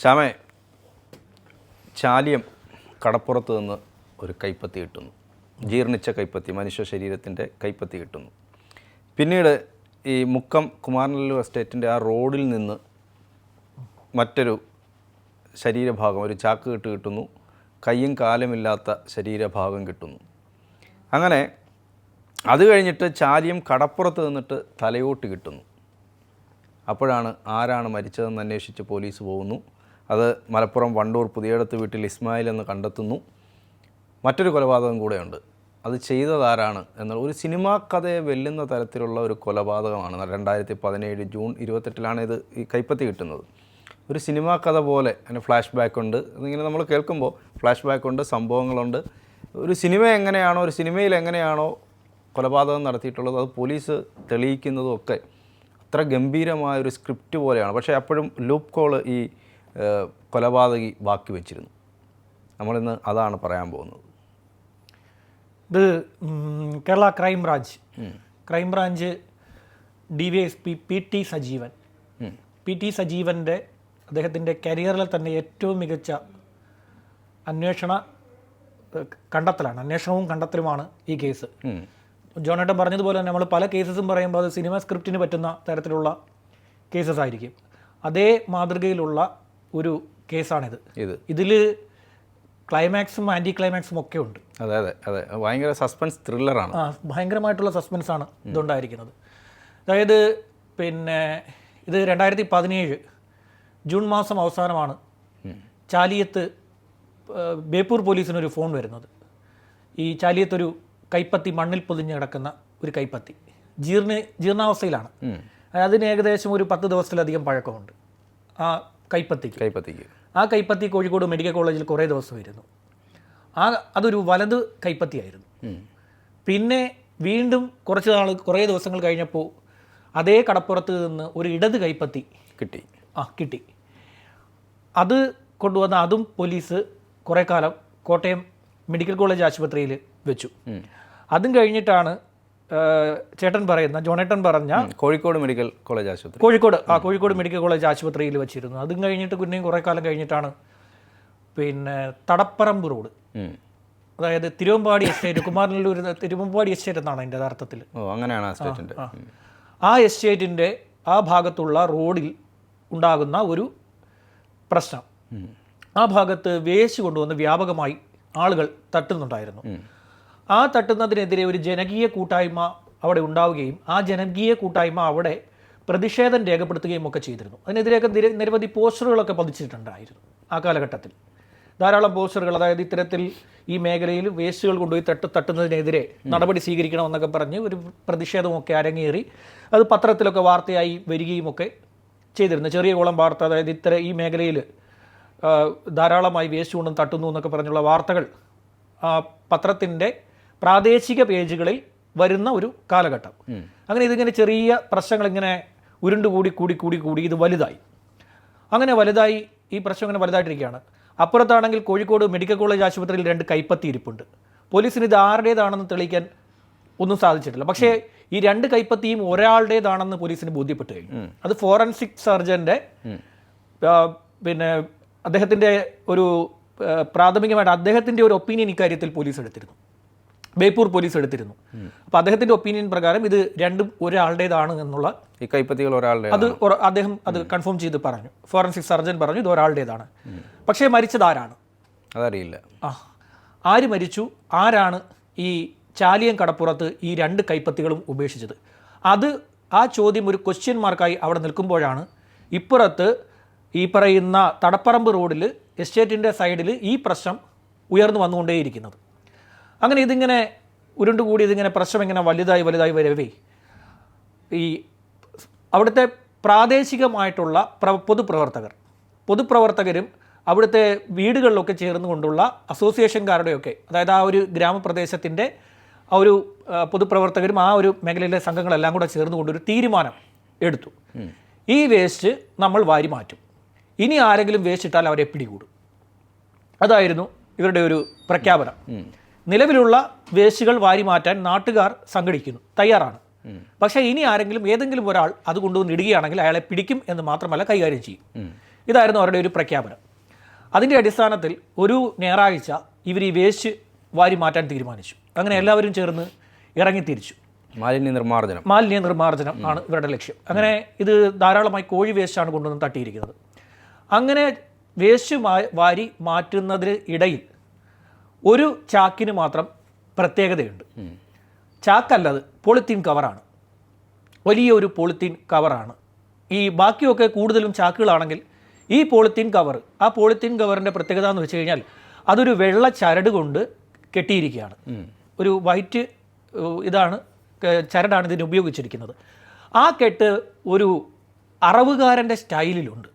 ശ്യാമേ ചാലിയം കടപ്പുറത്ത് നിന്ന് ഒരു കൈപ്പത്തി കിട്ടുന്നു. ജീർണിച്ച കൈപ്പത്തി മനുഷ്യ ശരീരത്തിന്റെ കൈപ്പത്തി കിട്ടുന്നു. പിന്നീട് ഈ മുക്കം കുമാരനല്ലൂർ എസ്റ്റേറ്റിന്റെ ആ റോഡിൽ നിന്ന് മറ്റൊരു ശരീരഭാഗം ഒരു ചാക്ക് കെട്ട് കിട്ടുന്നു. കയ്യും കാലുമില്ലാത്ത ശരീരഭാഗം കിട്ടുന്നു. അങ്ങനെ അത് കഴിഞ്ഞിട്ട് ചാലിയം കടപ്പുറത്ത് നിന്നിട്ട് തലയോട്ട് കിട്ടുന്നു. അപ്പോഴാണ് ആരാണ് മരിച്ചതെന്ന് അന്വേഷിച്ച് പോലീസ് പോകുന്നു. അത് മലപ്പുറം വണ്ടൂർ പുതിയടത്ത് വീട്ടിൽ ഇസ്മായിൽ എന്ന് കണ്ടെത്തുന്നു. മറ്റൊരു കൊലപാതകം കൂടെയുണ്ട്. അത് ചെയ്തതാരാണ് എന്നുള്ള ഒരു സിനിമാ കഥയെ വെല്ലുന്ന തരത്തിലുള്ള ഒരു കൊലപാതകമാണ്. രണ്ടായിരത്തി പതിനേഴ് ജൂൺ ഇരുപത്തെട്ടിലാണ് ഇത് ഈ കൈപ്പത്തി കിട്ടുന്നത്. ഒരു സിനിമാ കഥ പോലെ അതിന് ഫ്ലാഷ് ബാക്ക് ഉണ്ട്. അതിങ്ങനെ നമ്മൾ കേൾക്കുമ്പോൾ ഫ്ലാഷ് ബാക്ക് ഉണ്ട് സംഭവങ്ങളുണ്ട്. ഒരു സിനിമ എങ്ങനെയാണോ ഒരു സിനിമയിൽ എങ്ങനെയാണോ കൊലപാതകം നടത്തിയിട്ടുള്ളത് അത് പോലീസ് തെളിയിക്കുന്നതും ഒക്കെ അത്ര ഗംഭീരമായ ഒരു സ്ക്രിപ്റ്റ് പോലെയാണ്. പക്ഷേ അപ്പോഴും ലൂപ്പ് കോൾ ഈ കൊലപാതകി ബാക്കി വെച്ചിരുന്നു. നമ്മളിന്ന് അതാണ് പറയാൻ പോകുന്നത്. ഇത് Kerala crime branch crime branch D V S P P T Sajeevan. P T സജീവന്റെ അദ്ദേഹത്തിന്റെ കരിയറിൽ തന്നെ ഏറ്റവും മികച്ച അന്വേഷണ കണ്ടെത്തലാണ്. അന്വേഷണവും കണ്ടെത്തലുമാണ് ഈ കേസ്. ജോണേട്ടൻ പറഞ്ഞതുപോലെ തന്നെ നമ്മൾ പല കേസസും പറയുമ്പോൾ അത് സിനിമ സ്ക്രിപ്റ്റിന് പറ്റുന്ന തരത്തിലുള്ള കേസസ് ആയിരിക്കും അതേ മാതൃകയിലുള്ള ഒരു കേസാണിത്. ഇത്. ഇതിൽ ക്ലൈമാക്സും ആന്റി ക്ലൈമാക്സും ഒക്കെ ഉണ്ട്. അതെ അതെ അതെ. ഭയങ്കര സസ്പെൻസ് ത്രില്ലറാണ്. ആ ഭയങ്കരമായിട്ടുള്ള സസ്പെൻസ് ആണ് ഇതുണ്ടായിരിക്കുന്നത്. അതായത് പിന്നെ ഇത് രണ്ടായിരത്തി പതിനേഴ് ജൂൺ മാസം അവസാനമാണ് ചാലിയത്ത് ബേപ്പൂർ പോലീസിനൊരു ഫോൺ വരുന്നത്. ഈ ചാലിയത്തൊരു കൈപ്പത്തി മണ്ണിൽ പൊതിഞ്ഞ് കിടക്കുന്ന ഒരു കൈപ്പത്തി. ജീർണ ജീർണാവസ്ഥയിലാണ്. അതിന് ഏകദേശം ഒരു പത്ത് ദിവസത്തിലധികം പഴക്കമുണ്ട്. ആ കൈപ്പത്തിക്ക്. കൈപ്പത്തിക്ക്. ആ കൈപ്പത്തി കോഴിക്കോട് മെഡിക്കൽ കോളേജിൽ കുറേ ദിവസം ഇരുന്നു ആ അതൊരു വലത് കൈപ്പത്തിയായിരുന്നു. പിന്നെ വീണ്ടും കുറച്ച് നാൾ കുറേ ദിവസങ്ങൾ കഴിഞ്ഞപ്പോൾ അതേ കടപ്പുറത്ത് നിന്ന് ഒരു ഇടത് കൈപ്പത്തി കിട്ടി. ആ കിട്ടി. അത് കൊണ്ടുവന്ന അതും പോലീസ് കുറേ കാലം കോട്ടയം മെഡിക്കൽ കോളേജ് ആശുപത്രിയിൽ വെച്ചു. അതും കഴിഞ്ഞിട്ടാണ് ചേട്ടൻ പറയുന്ന ജോണേട്ടൻ പറഞ്ഞ കോഴിക്കോട് മെഡിക്കൽ കോളേജ് ആശുപത്രി. കോഴിക്കോട് ആ കോഴിക്കോട് മെഡിക്കൽ കോളേജ് ആശുപത്രിയിൽ വെച്ചിരുന്നു. അതും കഴിഞ്ഞിട്ട് പിന്നെയും കുറേ കാലം കഴിഞ്ഞിട്ടാണ് പിന്നെ തടപ്പറമ്പ് റോഡ്. അതായത് തിരുവമ്പാടി എസ്റ്റേറ്റ് കുമാരനല്ലൂർ തിരുവമ്പാടി എസ്റ്റേറ്റ് എന്നാണ് അതിന്റെ യഥാർത്ഥത്തിൽ. അങ്ങനെയാണ് ആ എസ്റ്റേറ്റിന്റെ ആ ഭാഗത്തുള്ള റോഡിൽ ഉണ്ടാകുന്ന ഒരു പ്രശ്നം. ആ ഭാഗത്ത് വേസ്റ്റ് കൊണ്ടുവന്ന് വ്യാപകമായി ആളുകൾ തട്ടുന്നുണ്ടായിരുന്നു. ആ തട്ടുന്നതിനെതിരെ ഒരു ജനകീയ കൂട്ടായ്മ അവിടെ ഉണ്ടാവുകയും ആ ജനകീയ കൂട്ടായ്മ അവിടെ പ്രതിഷേധം രേഖപ്പെടുത്തുകയും ഒക്കെ ചെയ്തിരുന്നു. അതിനെതിരെയൊക്കെ നിര- നിരവധി പോസ്റ്ററുകളൊക്കെ പതിച്ചിട്ടുണ്ടായിരുന്നു ആ കാലഘട്ടത്തിൽ. ധാരാളം പോസ്റ്ററുകൾ അതായത് ഇത്തരത്തിൽ ഈ മേഖലയിൽ വേസ്റ്റുകൾ കൊണ്ടുപോയി തട്ട് തട്ടുന്നതിനെതിരെ നടപടി സ്വീകരിക്കണമെന്നൊക്കെ പറഞ്ഞ് ഒരു പ്രതിഷേധമൊക്കെ അരങ്ങേറി. അത് പത്രത്തിലൊക്കെ വാർത്തയായി വരികയും ഒക്കെ ചെയ്തിരുന്നു. ചെറിയ കോളം വാർത്ത അതായത് ഇത്ര ഈ മേഖലയിൽ ധാരാളമായി വേസ്റ്റ് കൊണ്ടും തട്ടുന്നു എന്നൊക്കെ പറഞ്ഞുള്ള വാർത്തകൾ പത്രത്തിന്റെ പ്രാദേശിക പേജുകളിൽ വരുന്ന ഒരു കാലഘട്ടം. അങ്ങനെ ഇതിങ്ങനെ ചെറിയ പ്രശ്നങ്ങൾ ഇങ്ങനെ ഉരുണ്ടുകൂടി കൂടി കൂടി കൂടി ഇത് വലുതായി. അങ്ങനെ വലുതായി ഈ പ്രശ്നം ഇങ്ങനെ വലുതായിട്ടിരിക്കുകയാണ്. അപ്പുറത്താണെങ്കിൽ കോഴിക്കോട് മെഡിക്കൽ കോളേജ് ആശുപത്രിയിൽ രണ്ട് കൈപ്പത്തി ഇരിപ്പുണ്ട് പോലീസിന് ഇത് ആരുടേതാണെന്ന് തെളിയിക്കാൻ ഒന്നും സാധിച്ചിട്ടില്ല. പക്ഷേ ഈ രണ്ട് കൈപ്പത്തിയും ഒരാളുടേതാണെന്ന് പോലീസിന് ബോധ്യപ്പെട്ടു കഴിഞ്ഞു. അത് ഫോറൻസിക് സർജന്റെ പിന്നെ അദ്ദേഹത്തിന്റെ ഒരു പ്രാഥമികമായിട്ട് അദ്ദേഹത്തിന്റെ ഒരു ഒപ്പീനിയൻ ഇക്കാര്യത്തിൽ പോലീസ് എടുത്തിരുന്നു. ബേപ്പൂർ പോലീസ് എടുത്തിരുന്നു. അപ്പോൾ അദ്ദേഹത്തിന്റെ ഒപ്പീനിയൻ പ്രകാരം ഇത് രണ്ടും ഒരാളുടേതാണ് എന്നുള്ള ഈ കൈപ്പത്തികൾ ഒരാളുടെ അത് അദ്ദേഹം അത് കൺഫേം ചെയ്ത് പറഞ്ഞു. ഫോറൻസിക് സർജൻ പറഞ്ഞു ഇത് ഒരാളുടേതാണ്. പക്ഷേ മരിച്ചത് ആരാണ്? അതറിയില്ല. ആ ആര് മരിച്ചു? ആരാണ് ഈ ചാലിയം കടപ്പുറത്ത് ഈ രണ്ട് കൈപ്പത്തികളും ഉപേക്ഷിച്ചത്? അത് ആ ചോദ്യം ഒരു ക്വസ്റ്റ്യൻ മാർക്കായി അവിടെ നിൽക്കുമ്പോഴാണ് ഇപ്പുറത്ത് ഈ പറയുന്ന തടപ്പറമ്പ് റോഡിൽ എസ്റ്റേറ്റിന്റെ സൈഡിൽ ഈ പ്രശ്നം ഉയർന്നു വന്നുകൊണ്ടേയിരിക്കുന്നത്. അങ്ങനെ ഇതിങ്ങനെ ഉരുണ്ടുകൂടി ഇതിങ്ങനെ പ്രശ്നം ഇങ്ങനെ വലുതായി വലുതായി വരവേ. ഈ അവിടുത്തെ പ്രാദേശികമായിട്ടുള്ള പ്ര പൊതുപ്രവർത്തകർ പൊതുപ്രവർത്തകരും അവിടുത്തെ വീടുകളിലൊക്കെ ചേർന്നുകൊണ്ടുള്ള അസോസിയേഷൻകാരുടെയൊക്കെ അതായത് ആ ഒരു ഗ്രാമപ്രദേശത്തിന്റെ ആ ഒരു പൊതുപ്രവർത്തകരും ആ ഒരു മേഖലയിലെ സംഘങ്ങളെല്ലാം കൂടെ ചേർന്നുകൊണ്ടൊരു തീരുമാനം എടുത്തു. ഈ വേസ്റ്റ് നമ്മൾ വാരി മാറ്റും. ഇനി ആരെങ്കിലും വേസ്റ്റ് ഇട്ടാൽ അവരെ പിടികൂടും. അതായിരുന്നു ഇവരുടെ ഒരു പ്രഖ്യാപനം. നിലവിലുള്ള വേസ്റ്റുകൾ വാരി മാറ്റാൻ നാട്ടുകാർ സംഘടിക്കുന്നു തയ്യാറാണ്. പക്ഷേ ഇനി ആരെങ്കിലും ഏതെങ്കിലും ഒരാൾ അത് കൊണ്ടുവന്ന് ഇടുകയാണെങ്കിൽ അയാളെ പിടിക്കും എന്ന് മാത്രമല്ല കൈകാര്യം ചെയ്യും. ഇതായിരുന്നു അവരുടെ ഒരു പ്രഖ്യാപനം. അതിന്റെ അടിസ്ഥാനത്തിൽ ഒരു ഞായറാഴ്ച ഇവർ ഈ വേസ്റ്റ് വാരി മാറ്റാൻ തീരുമാനിച്ചു. അങ്ങനെ എല്ലാവരും ചേർന്ന് ഇറങ്ങിത്തിരിച്ചു. മാലിന്യ നിർമ്മാർജനം. മാലിന്യ നിർമ്മാർജനം ആണ് ഇവരുടെ ലക്ഷ്യം. അങ്ങനെ ഇത് ധാരാളമായി കോഴി വേസ്റ്റാണ് കൊണ്ടുവന്ന് തട്ടിയിരിക്കുന്നത്. അങ്ങനെ വേസ്റ്റ് വാരി മാറ്റുന്നതിന് ഇടയിൽ ഒരു ചാക്കിന് മാത്രം പ്രത്യേകതയുണ്ട്. ചാക്കല്ലത് പോളിത്തീൻ കവറാണ്. വലിയ ഒരു പോളിത്തീൻ കവറാണ്. ഈ ബാക്കിയൊക്കെ കൂടുതലും ചാക്കുകളാണെങ്കിൽ ഈ പോളിത്തീൻ കവർ ആ പോളിത്തീൻ കവറിന്റെ പ്രത്യേകത എന്ന് വെച്ച് കഴിഞ്ഞാൽ അതൊരു വെള്ള ചരട് കൊണ്ട് കെട്ടിയിരിക്കുകയാണ്. ഒരു വൈറ്റ് ഇതാണ് ചരടാണ് ഇതിന് ഉപയോഗിച്ചിരിക്കുന്നത്. ആ കെട്ട് ഒരു അറവുകാരന്റെ സ്റ്റൈലിലുണ്ട്.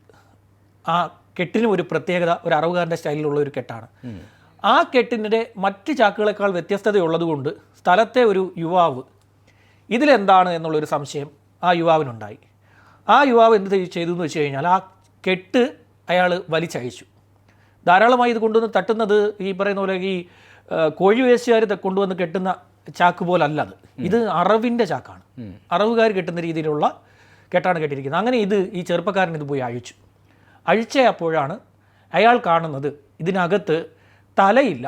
ആ കെട്ടിനും ഒരു പ്രത്യേകത ഒരു അറവുകാരന്റെ സ്റ്റൈലിലുള്ള ഒരു കെട്ടാണ്. ആ കെട്ടിന്റെ മറ്റ് ചാക്കുകളെക്കാൾ വ്യത്യസ്തതയുള്ളതുകൊണ്ട് സ്ഥലത്തെ ഒരു യുവാവ് ഇതിലെന്താണ് എന്നുള്ളൊരു സംശയം ആ യുവാവിനുണ്ടായി. ആ യുവാവ് എന്ത് ചെയ്തു എന്ന് വെച്ച് കഴിഞ്ഞാൽ ആ കെട്ട് അയാൾ വലിച്ചയച്ചു ധാരാളമായി ഇത് കൊണ്ടുവന്ന് തട്ടുന്നത് ഈ പറയുന്ന പോലെ ഈ കോഴി കൊണ്ടുവന്ന് കെട്ടുന്ന ചാക്ക് പോലല്ല അത്. ഇത് അറവിന്റെ ചാക്കാണ്. അറവുകാർ കെട്ടുന്ന രീതിയിലുള്ള കെട്ടാണ് കെട്ടിയിരിക്കുന്നത്. അങ്ങനെ ഇത് ഈ ചെറുപ്പക്കാരൻ ഇത് പോയി അഴിച്ചു. അഴിച്ച അപ്പോഴാണ് അയാൾ കാണുന്നത് ഇതിനകത്ത് തലയില്ല.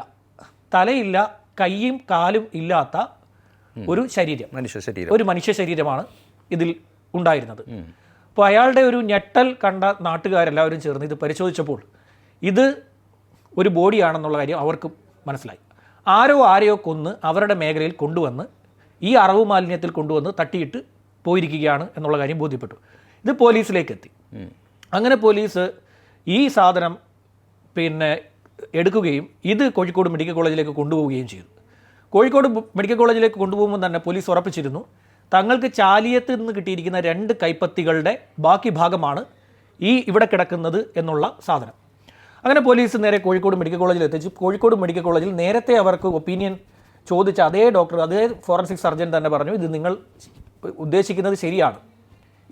തലയില്ല കൈയും കാലും ഇല്ലാത്ത ഒരു ശരീരം. മനുഷ്യ ശരീരം. ഒരു മനുഷ്യ ശരീരമാണ് ഇതിൽ ഉണ്ടായിരുന്നത്. അപ്പോൾ അയാളുടെ ഒരു ഞെട്ടൽ കണ്ട നാട്ടുകാരെല്ലാവരും ചേർന്ന് ഇത് പരിശോധിച്ചപ്പോൾ ഇത് ഒരു ബോഡിയാണെന്നുള്ള കാര്യം അവർക്ക് മനസ്സിലായി. ആരോ ആരെയോ കൊന്ന് അവരുടെ മേഖലയിൽ കൊണ്ടുവന്ന് ഈ അറവ് മാലിന്യത്തിൽ കൊണ്ടുവന്ന് തട്ടിയിട്ട് പോയിരിക്കുകയാണ് എന്നുള്ള കാര്യം ബോധ്യപ്പെട്ടു. ഇത് പോലീസിലേക്ക് എത്തി അങ്ങനെ പോലീസ് ഈ സാധനം പിന്നെ എടുക്കുകയും ഇത് കോഴിക്കോട് മെഡിക്കൽ കോളേജിലേക്ക് കൊണ്ടുപോവുകയും ചെയ്തു. കോഴിക്കോട് മെഡിക്കൽ കോളേജിലേക്ക് കൊണ്ടുപോകുമ്പോൾ തന്നെ പോലീസ് ഉറപ്പിച്ചിരുന്നു തങ്ങൾക്ക് ചാലിയത്ത് നിന്ന് കിട്ടിയിരിക്കുന്ന രണ്ട് കൈപ്പത്തികളുടെ ബാക്കി ഭാഗമാണ് ഈ ഇവിടെ കിടക്കുന്നത് എന്നുള്ള സാധനം. അങ്ങനെ പോലീസ് നേരെ കോഴിക്കോട് മെഡിക്കൽ കോളേജിൽ എത്തിച്ചു. കോഴിക്കോട് മെഡിക്കൽ കോളേജിൽ നേരത്തെ അവർക്ക് ഒപ്പീനിയൻ ചോദിച്ച അതേ ഡോക്ടർ അതേ ഫോറൻസിക് സർജൻ തന്നെ പറഞ്ഞു ഇത് നിങ്ങൾ ഉദ്ദേശിക്കുന്നത് ശരിയാണ്.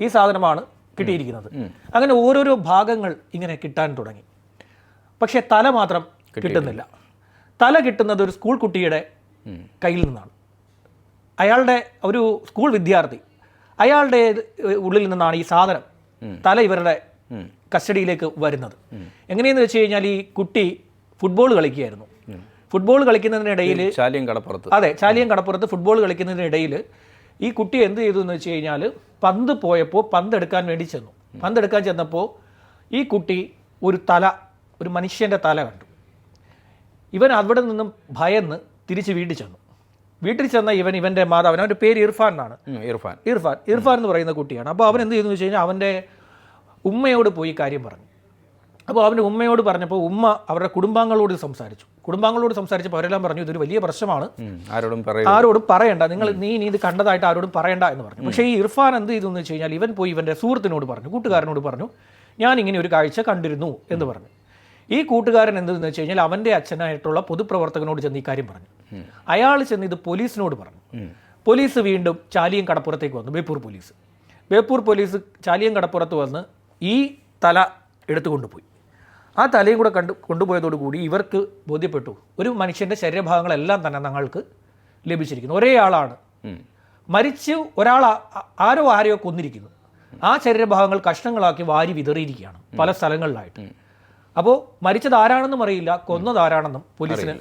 ഈ സാധനമാണ് കിട്ടിയിരിക്കുന്നത്. അങ്ങനെ ഓരോരോ ഭാഗങ്ങൾ ഇങ്ങനെ കിട്ടാൻ തുടങ്ങി. പക്ഷേ തല മാത്രം കിട്ടുന്നില്ല. തല കിട്ടുന്നത് ഒരു സ്കൂൾ കുട്ടിയുടെ കയ്യിൽ നിന്നാണ്. അയാളുടെ ഒരു സ്കൂൾ വിദ്യാർത്ഥി അയാളുടെ ഉള്ളിൽ നിന്നാണ് ഈ സാധനം തല ഇവരുടെ കസ്റ്റഡിയിലേക്ക് വരുന്നത്. എങ്ങനെയെന്ന് വെച്ച് കഴിഞ്ഞാൽ ഈ കുട്ടി ഫുട്ബോൾ കളിക്കുകയായിരുന്നു. ഫുട്ബോൾ കളിക്കുന്നതിനിടയിൽ ശാലിയം കടപ്പുറത്ത്. അതെ ചാലിയം കടപ്പുറത്ത് ഫുട്ബോൾ കളിക്കുന്നതിനിടയിൽ ഈ കുട്ടി എന്ത് ചെയ്തു എന്ന് വെച്ച് കഴിഞ്ഞാൽ പന്ത് പോയപ്പോൾ പന്ത് എടുക്കാൻ വേണ്ടി ചെന്നു. പന്ത് എടുക്കാൻ ചെന്നപ്പോൾ ഈ കുട്ടി ഒരു തല ഒരു മനുഷ്യന്റെ തല കണ്ടു. ഇവൻ അവിടെ നിന്നും ഭയന്ന് തിരിച്ച് വീട്ടിൽ ചെന്നു. വീട്ടിൽ ചെന്ന ഇവൻ ഇവന്റെ മാതാവൻ അവന്റെ പേര് ഇർഫാൻ എന്നാണ്. ഇർഫാൻ. ഇർഫാൻ. ഇർഫാൻ എന്ന് പറയുന്ന കുട്ടിയാണ്. അപ്പോൾ അവൻ എന്ത് ചെയ്തു എന്ന് വെച്ച് കഴിഞ്ഞാൽ അവന്റെ ഉമ്മയോട് പോയി കാര്യം പറഞ്ഞു. അപ്പോൾ അവന്റെ ഉമ്മയോട് പറഞ്ഞപ്പോൾ ഉമ്മ അവരുടെ കുടുംബാംഗങ്ങളോട് സംസാരിച്ചു. കുടുംബാംഗങ്ങളോട് സംസാരിച്ചപ്പോൾ അവരെല്ലാം പറഞ്ഞു ഇതൊരു വലിയ പ്രശ്നമാണ്. ആരോടും ആരോടും പറയണ്ട. നിങ്ങൾ നീ നീ ഇത് കണ്ടതായിട്ട് ആരോടും പറയണ്ട എന്ന് പറഞ്ഞു. പക്ഷേ ഈ ഇർഫാൻ എന്ത് ചെയ്തു എന്ന് വെച്ച് കഴിഞ്ഞാൽ ഇവൻ പോയി ഇവന്റെ സുഹൃത്തിനോട് പറഞ്ഞു കൂട്ടുകാരനോട് പറഞ്ഞു ഞാൻ ഇങ്ങനെ ഒരു കാഴ്ച കണ്ടിരുന്നു എന്ന് പറഞ്ഞു. ഈ കൂട്ടുകാരൻ എന്തെന്ന് വെച്ച് കഴിഞ്ഞാൽ അവന്റെ അച്ഛനായിട്ടുള്ള പൊതുപ്രവർത്തകനോട് ചെന്ന് ഈ കാര്യം പറഞ്ഞു. അയാൾ ചെന്ന് ഇത് പോലീസിനോട് പറഞ്ഞു. പോലീസ് വീണ്ടും ചാലിയം കടപ്പുറത്തേക്ക് വന്നു ബേപ്പൂർ പോലീസ്. ബേപ്പൂർ പോലീസ് ചാലിയം കടപ്പുറത്ത് വന്ന് ഈ തല എടുത്തു കൊണ്ടുപോയി ആ തലയും കൂടെ കണ്ടു കൊണ്ടുപോയതോടുകൂടി ഇവർക്ക് ബോധ്യപ്പെട്ടു ഒരു മനുഷ്യന്റെ ശരീരഭാഗങ്ങളെല്ലാം തന്നെ ഞങ്ങൾക്ക് ലഭിച്ചിരിക്കുന്നു. ഒരേ ആളാണ്. മരിച്ച് ഒരാൾ ആരോ ആരെയോ കൊന്നിരിക്കുന്നു. ആ ശരീരഭാഗങ്ങൾ കഷ്ണങ്ങളാക്കി വാരി വിതറിയിരിക്കുകയാണ് പല സ്ഥലങ്ങളിലായിട്ട്. അപ്പോൾ മരിച്ചത് ആരാണെന്നും അറിയില്ല കൊന്നത് ആരാണെന്നും പോലീസിന്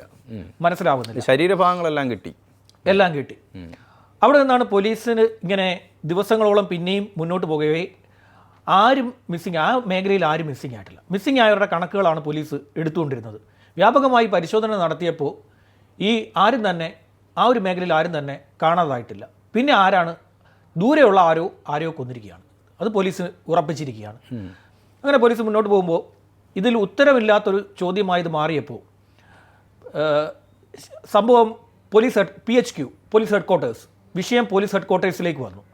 മനസ്സിലാവുന്നില്ല. ശരീരഭാഗങ്ങളെല്ലാം കിട്ടി. എല്ലാം കിട്ടി. അവിടെ നിന്നാണ് പോലീസിന് ഇങ്ങനെ ദിവസങ്ങളോളം പിന്നെയും മുന്നോട്ട് പോകവേ ആരും മിസ്സിങ് ആ മേഖലയിൽ ആരും മിസ്സിങ് ആയിട്ടില്ല. മിസ്സിങ് ആയവരുടെ കണക്കുകളാണ് പോലീസ് എടുത്തുകൊണ്ടിരുന്നത്. വ്യാപകമായി പരിശോധന നടത്തിയപ്പോൾ ഈ ആരും തന്നെ ആ ഒരു മേഖലയിൽ ആരും തന്നെ കാണാതായിട്ടില്ല. പിന്നെ ആരാണ് ദൂരെയുള്ള ആരോ ആരെയോ കൊന്നിരിക്കുകയാണ്. അത് പോലീസ് ഉറപ്പിച്ചിരിക്കുകയാണ്. അങ്ങനെ പോലീസ് മുന്നോട്ട് പോകുമ്പോൾ ഇതിൽ ഉത്തരവില്ലാത്തൊരു ചോദ്യമായത് മാറിയപ്പോൾ സംഭവം police head P H Q police headquarters വിഷയം പോലീസ് ഹെഡ്ക്വാർട്ടേഴ്സിലേക്ക് വന്നു.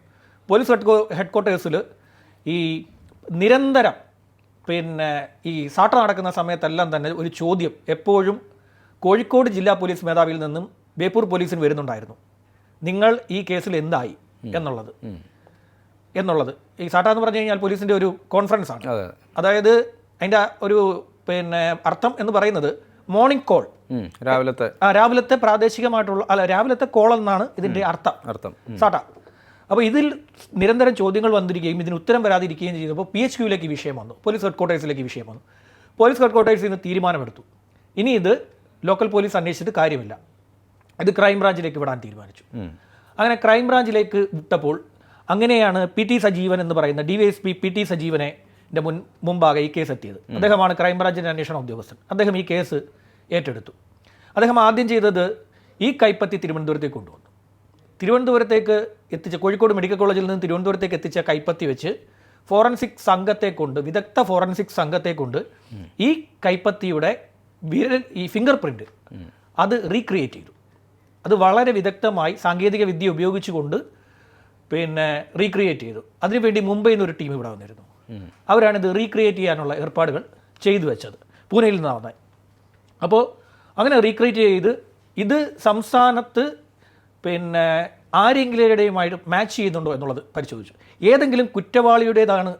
പോലീസ് ഹെഡ് ഹെഡ് ക്വാർട്ടേഴ്സിൽ ഈ നിരന്തരം പിന്നെ ഈ സാട്ട നടക്കുന്ന സമയത്തെല്ലാം തന്നെ ഒരു ചോദ്യം എപ്പോഴും കോഴിക്കോട് ജില്ലാ പോലീസ് മേധാവിയിൽ നിന്നും ബേപ്പൂർ പോലീസിന് വരുന്നുണ്ടായിരുന്നു. നിങ്ങൾ ഈ കേസിൽ എന്തായി? എന്നുള്ളത്. എന്നുള്ളത്. ഈ സാട്ട എന്ന് പറഞ്ഞു കഴിഞ്ഞാൽ പോലീസിന്റെ ഒരു കോൺഫറൻസ് ആണ് അതായത് അതിന്റെ ഒരു പിന്നെ അർത്ഥം എന്ന് പറയുന്നത് മോർണിംഗ് കോൾ രാവിലത്തെ ആ രാവിലത്തെ പ്രാദേശികമായിട്ടുള്ള അല്ല രാവിലത്തെ കോൾ എന്നാണ് ഇതിന്റെ അർത്ഥം. അർത്ഥം. സാട്ടാ. അപ്പോൾ ഇതിൽ നിരന്തരം ചോദ്യങ്ങൾ വന്നിരിക്കുകയും ഇതിന് ഉത്തരം വരാതിരിക്കുകയും ചെയ്തപ്പോൾ പി എച്ച് ക്യൂവിലേക്ക് വിഷയം വന്നു. പോലീസ് ഹെഡ്ക്വാർട്ടേഴ്സിലേക്ക് വിഷയം വന്നു. പോലീസ് ഹെഡ്ക്വാർട്ടേഴ്സിൽ നിന്ന് തീരുമാനമെടുത്തു. ഇനി ഇത് ലോക്കൽ പോലീസ് അന്വേഷിച്ചിട്ട് കാര്യമില്ല. ഇത് ക്രൈംബ്രാഞ്ചിലേക്ക് വിടാൻ തീരുമാനിച്ചു. അങ്ങനെ ക്രൈംബ്രാഞ്ചിലേക്ക് വിട്ടപ്പോൾ അങ്ങനെയാണ് പി ടി സജീവൻ എന്ന് പറയുന്ന D Y S P P T സജീവനെ ന്റെ മുൻ മുമ്പാകെ ഈ കേസ് എത്തിയത്. അദ്ദേഹമാണ് ക്രൈംബ്രാഞ്ചിന്റെ അന്വേഷണ ഉദ്യോഗസ്ഥൻ. അദ്ദേഹം ഈ കേസ് ഏറ്റെടുത്തു. അദ്ദേഹം ആദ്യം ചെയ്തത് ഈ കൈപ്പത്തി തിരുവനന്തപുരത്തേക്ക് കൊണ്ടുവന്നു. തിരുവനന്തപുരത്തേക്ക് എത്തിച്ച കോഴിക്കോട് മെഡിക്കൽ കോളേജിൽ നിന്ന് തിരുവനന്തപുരത്തേക്ക് എത്തിച്ച കൈപ്പത്തി വെച്ച് ഫോറൻസിക് സംഘത്തെ കൊണ്ട് വിദഗ്ധ ഫോറൻസിക് സംഘത്തെ കൊണ്ട് ഈ കൈപ്പത്തിയുടെ വിരൽ ഈ ഫിംഗർ പ്രിന്റ് അത് റീക്രിയേറ്റ് ചെയ്തു. അത് വളരെ വിദഗ്ധമായി സാങ്കേതിക വിദ്യ ഉപയോഗിച്ചുകൊണ്ട് പിന്നെ റീക്രിയേറ്റ് ചെയ്തു. അതിനുവേണ്ടി മുംബൈയിൽ നിന്ന് ഒരു ടീം ഇവിടെ വന്നിരുന്നു. അവരാണ് ഇത് റീക്രിയേറ്റ് ചെയ്യാനുള്ള ഏർപ്പാടുകൾ ചെയ്തു വെച്ചത്. പൂനെയിൽ നിന്നാണ് വന്നത്. അപ്പോൾ അങ്ങനെ റീക്രിയേറ്റ് ചെയ്ത് ഇത് സംസ്ഥാനത്ത് പിന്നെ ആരെങ്കിലുടെയുമായിട്ട് മാച്ച് ചെയ്യുന്നുണ്ടോ എന്നുള്ളത് പരിശോധിച്ചു. ഏതെങ്കിലും കുറ്റവാളിയുടേതാണ്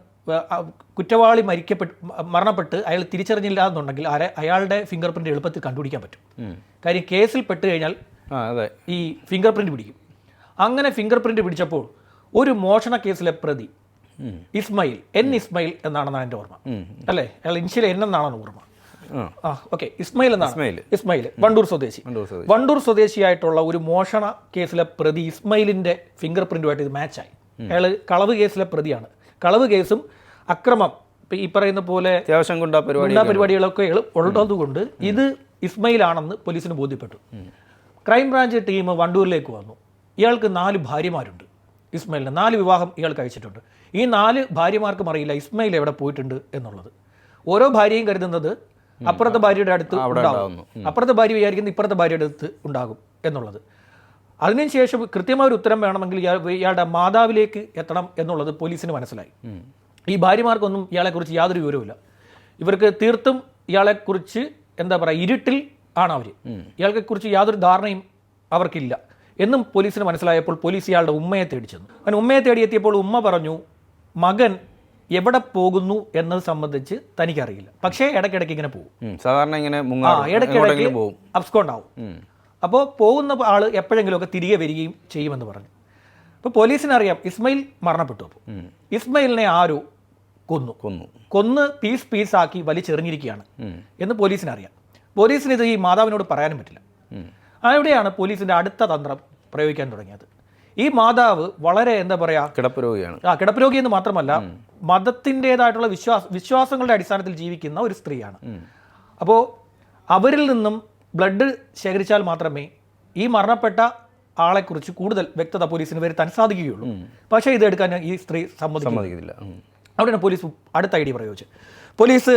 കുറ്റവാളി മരിക്കപ്പെട്ട് മരണപ്പെട്ട് അയാൾ തിരിച്ചറിഞ്ഞില്ല എന്നുണ്ടെങ്കിൽ ആരെ അയാളുടെ ഫിംഗർ പ്രിന്റ് എളുപ്പത്തിൽ കണ്ടുപിടിക്കാൻ പറ്റും. കാര്യം കേസിൽ പെട്ട് കഴിഞ്ഞാൽ ഈ ഫിംഗർ പ്രിന്റ് പിടിക്കും. അങ്ങനെ ഫിംഗർ പ്രിന്റ് പിടിച്ചപ്പോൾ ഒരു മോഷണ കേസിലെ പ്രതി ഇസ്മയിൽ എൻ ഇസ്മയിൽ എന്നാണെന്നാണ് എന്റെ ഓർമ്മ. അല്ലേ? അയാൾ ഇൻഷ്യൽ എൻ എന്നാണെന്ന് ഓർമ്മ. ആ. ഓക്കെ. ഇസ്മയിൽ എന്നാണ്? ഇസ്മയിൽ. വണ്ടൂർ സ്വദേശി. വണ്ടൂർ സ്വദേശി. സ്വദേശിയായിട്ടുള്ള ഒരു മോഷണ കേസിലെ പ്രതി ഇസ്മയിലിന്റെ ഫിംഗർ പ്രിന്റുമായിട്ട് ഇത് മാച്ചായി അയാൾ കളവ് കേസിലെ പ്രതിയാണ്. കളവ് കേസും അക്രമം ഈ പറയുന്ന പോലെ അത്യാവശ്യം ഗുണ്ടാ പരിപാടികളൊക്കെ ഉള്ളതുകൊണ്ട് ഇത് ഇസ്മയിലാണെന്ന് പോലീസിന് ബോധ്യപ്പെട്ടു. ക്രൈംബ്രാഞ്ച് ടീം വണ്ടൂരിലേക്ക് വന്നു. ഇയാൾക്ക് നാല് ഭാര്യമാരുണ്ട്. ഇസ്മയിലിന് നാല് വിവാഹം ഇയാൾ കഴിച്ചിട്ടുണ്ട്. ഈ നാല് ഭാര്യമാർക്കും അറിയില്ല ഇസ്മയിൽ എവിടെ പോയിട്ടുണ്ട് എന്നുള്ളത്. ഓരോ ഭാര്യയും കരുതുന്നത് അപ്പുറത്തെ ഭാര്യയുടെ അടുത്ത് ഉണ്ടാകും അപ്പുറത്തെ ഭാര്യ വിചാരിക്കുന്നത് ഇപ്പുറത്തെ ഭാര്യയുടെ അടുത്ത് ഉണ്ടാകും എന്നുള്ളത്. അതിനുശേഷം കൃത്യമായ ഒരു ഉത്തരം വേണമെങ്കിൽ ഇയാളുടെ മാതാവിലേക്ക് എത്തണം എന്നുള്ളത് പോലീസിന് മനസ്സിലായി. ഈ ഭാര്യമാർക്കൊന്നും ഇയാളെക്കുറിച്ച് യാതൊരു വിവരവുമില്ല. ഇവർക്ക് തീർത്തും ഇയാളെക്കുറിച്ച് എന്താ പറയുക ഇരുട്ടിൽ ആണ് അവർ ഇയാളെക്കുറിച്ച് യാതൊരു ധാരണയും അവർക്കില്ല. എന്നും പോലീസിന് മനസ്സിലായപ്പോൾ പോലീസ് ഇയാളുടെ ഉമ്മയെ തേടിച്ചെന്നു അങ്ങനെ ഉമ്മയെ തേടിയെത്തിയപ്പോൾ ഉമ്മ പറഞ്ഞു മകൻ എവിടെ പോകുന്നു എന്നത് സംബന്ധിച്ച് തനിക്കറിയില്ല. പക്ഷേ ഇടയ്ക്കിടയ്ക്ക് ഇങ്ങനെ പോകും. സാധാരണ ഇങ്ങനെ ആ ഇടയ്ക്കിടയ്ക്ക് പോകും. അബ്സ്കോണ്ട് ആവും അപ്പോൾ പോകുന്ന ആൾ എപ്പോഴെങ്കിലുമൊക്കെ തിരികെ വരികയും ചെയ്യുമെന്ന് പറഞ്ഞു. അപ്പോൾ പോലീസിന് അറിയാം ഇസ്മയിൽ മരണപ്പെട്ടു അപ്പോൾ. ഇസ്മയിലിനെ ആരോ കൊന്നു. കൊന്നു. കൊന്ന് പീസ് ആക്കി വലിച്ചെറിഞ്ഞിരിക്കുകയാണ് എന്ന് പോലീസിന് അറിയാം പോലീസിന് ഇത് ഈ മാതാവിനോട് പറയാനും പറ്റില്ല. അവിടെയാണ് പോലീസിന്റെ അടുത്ത തന്ത്രം പ്രയോഗിക്കാൻ തുടങ്ങിയത്. ഈ മാതാവ് വളരെ എന്താ പറയാ കിടപ്പ് രോഗിയാണ് ആ കിടപ്പരോഗി എന്ന് മാത്രമല്ല മതത്തിന്റെതായിട്ടുള്ള വിശ്വാസ വിശ്വാസങ്ങളുടെ അടിസ്ഥാനത്തിൽ ജീവിക്കുന്ന ഒരു സ്ത്രീയാണ്. അപ്പോൾ അവരിൽ നിന്നും ബ്ലഡ് ശേഖരിച്ചാൽ മാത്രമേ ഈ മരണപ്പെട്ട ആളെക്കുറിച്ച് കൂടുതൽ വ്യക്തത പോലീസിന് വരുത്താൻ സാധിക്കുകയുള്ളൂ. പക്ഷേ ഇത് എടുക്കാൻ ഈ സ്ത്രീ സമ്മതിക്കുന്നില്ല അവിടെയാണ് പോലീസ് അടുത്ത ഐ ഡി പ്രയോഗിച്ചത്. പോലീസ്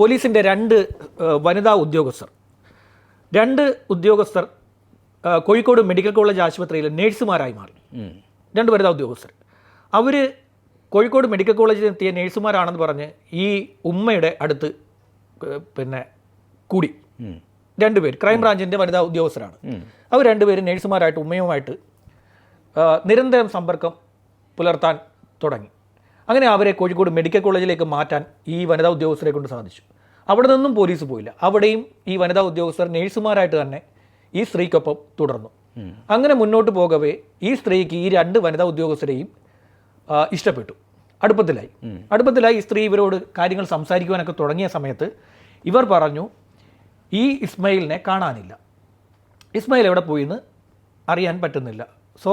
പോലീസിന്റെ രണ്ട് വനിതാ ഉദ്യോഗസ്ഥർ. രണ്ട് ഉദ്യോഗസ്ഥർ കോഴിക്കോട് മെഡിക്കൽ കോളേജ് ആശുപത്രിയിലെ നേഴ്സുമാരായി മാറി. രണ്ട് വനിതാ ഉദ്യോഗസ്ഥർ. അവർ കോഴിക്കോട് മെഡിക്കൽ കോളേജിൽ എത്തിയ നേഴ്സുമാരാണെന്ന് പറഞ്ഞ് ഈ ഉമ്മയുടെ അടുത്ത് പിന്നെ കൂടി. രണ്ടുപേർ ക്രൈംബ്രാഞ്ചിന്റെ വനിതാ ഉദ്യോഗസ്ഥരാണ്. അവർ രണ്ടുപേരും നേഴ്സുമാരായിട്ട് ഉമ്മയുമായിട്ട് നിരന്തരം സമ്പർക്കം പുലർത്താൻ തുടങ്ങി. അങ്ങനെ അവരെ കോഴിക്കോട് മെഡിക്കൽ കോളേജിലേക്ക് മാറ്റാൻ ഈ വനിതാ ഉദ്യോഗസ്ഥരെ കൊണ്ട് സാധിച്ചു. അവിടെ നിന്നും പോലീസ് പോയില്ല. അവിടെയും ഈ വനിതാ ഉദ്യോഗസ്ഥർ നേഴ്സുമാരായിട്ട് തന്നെ ഈ സ്ത്രീക്കൊപ്പം തുടർന്നു. അങ്ങനെ മുന്നോട്ട് പോകവേ ഈ സ്ത്രീക്ക് ഈ രണ്ട് വനിതാ ഉദ്യോഗസ്ഥരെയും ഇഷ്ടപ്പെട്ടു. അടുപ്പത്തിലായി. അടുപ്പത്തിലായി ഈ സ്ത്രീ ഇവരോട് കാര്യങ്ങൾ സംസാരിക്കുവാനൊക്കെ തുടങ്ങിയ സമയത്ത് ഇവർ പറഞ്ഞു ഈ ഇസ്മയിലിനെ കാണാനില്ല. ഇസ്മയിൽ എവിടെ പോയിന്ന് അറിയാൻ പറ്റുന്നില്ല. സോ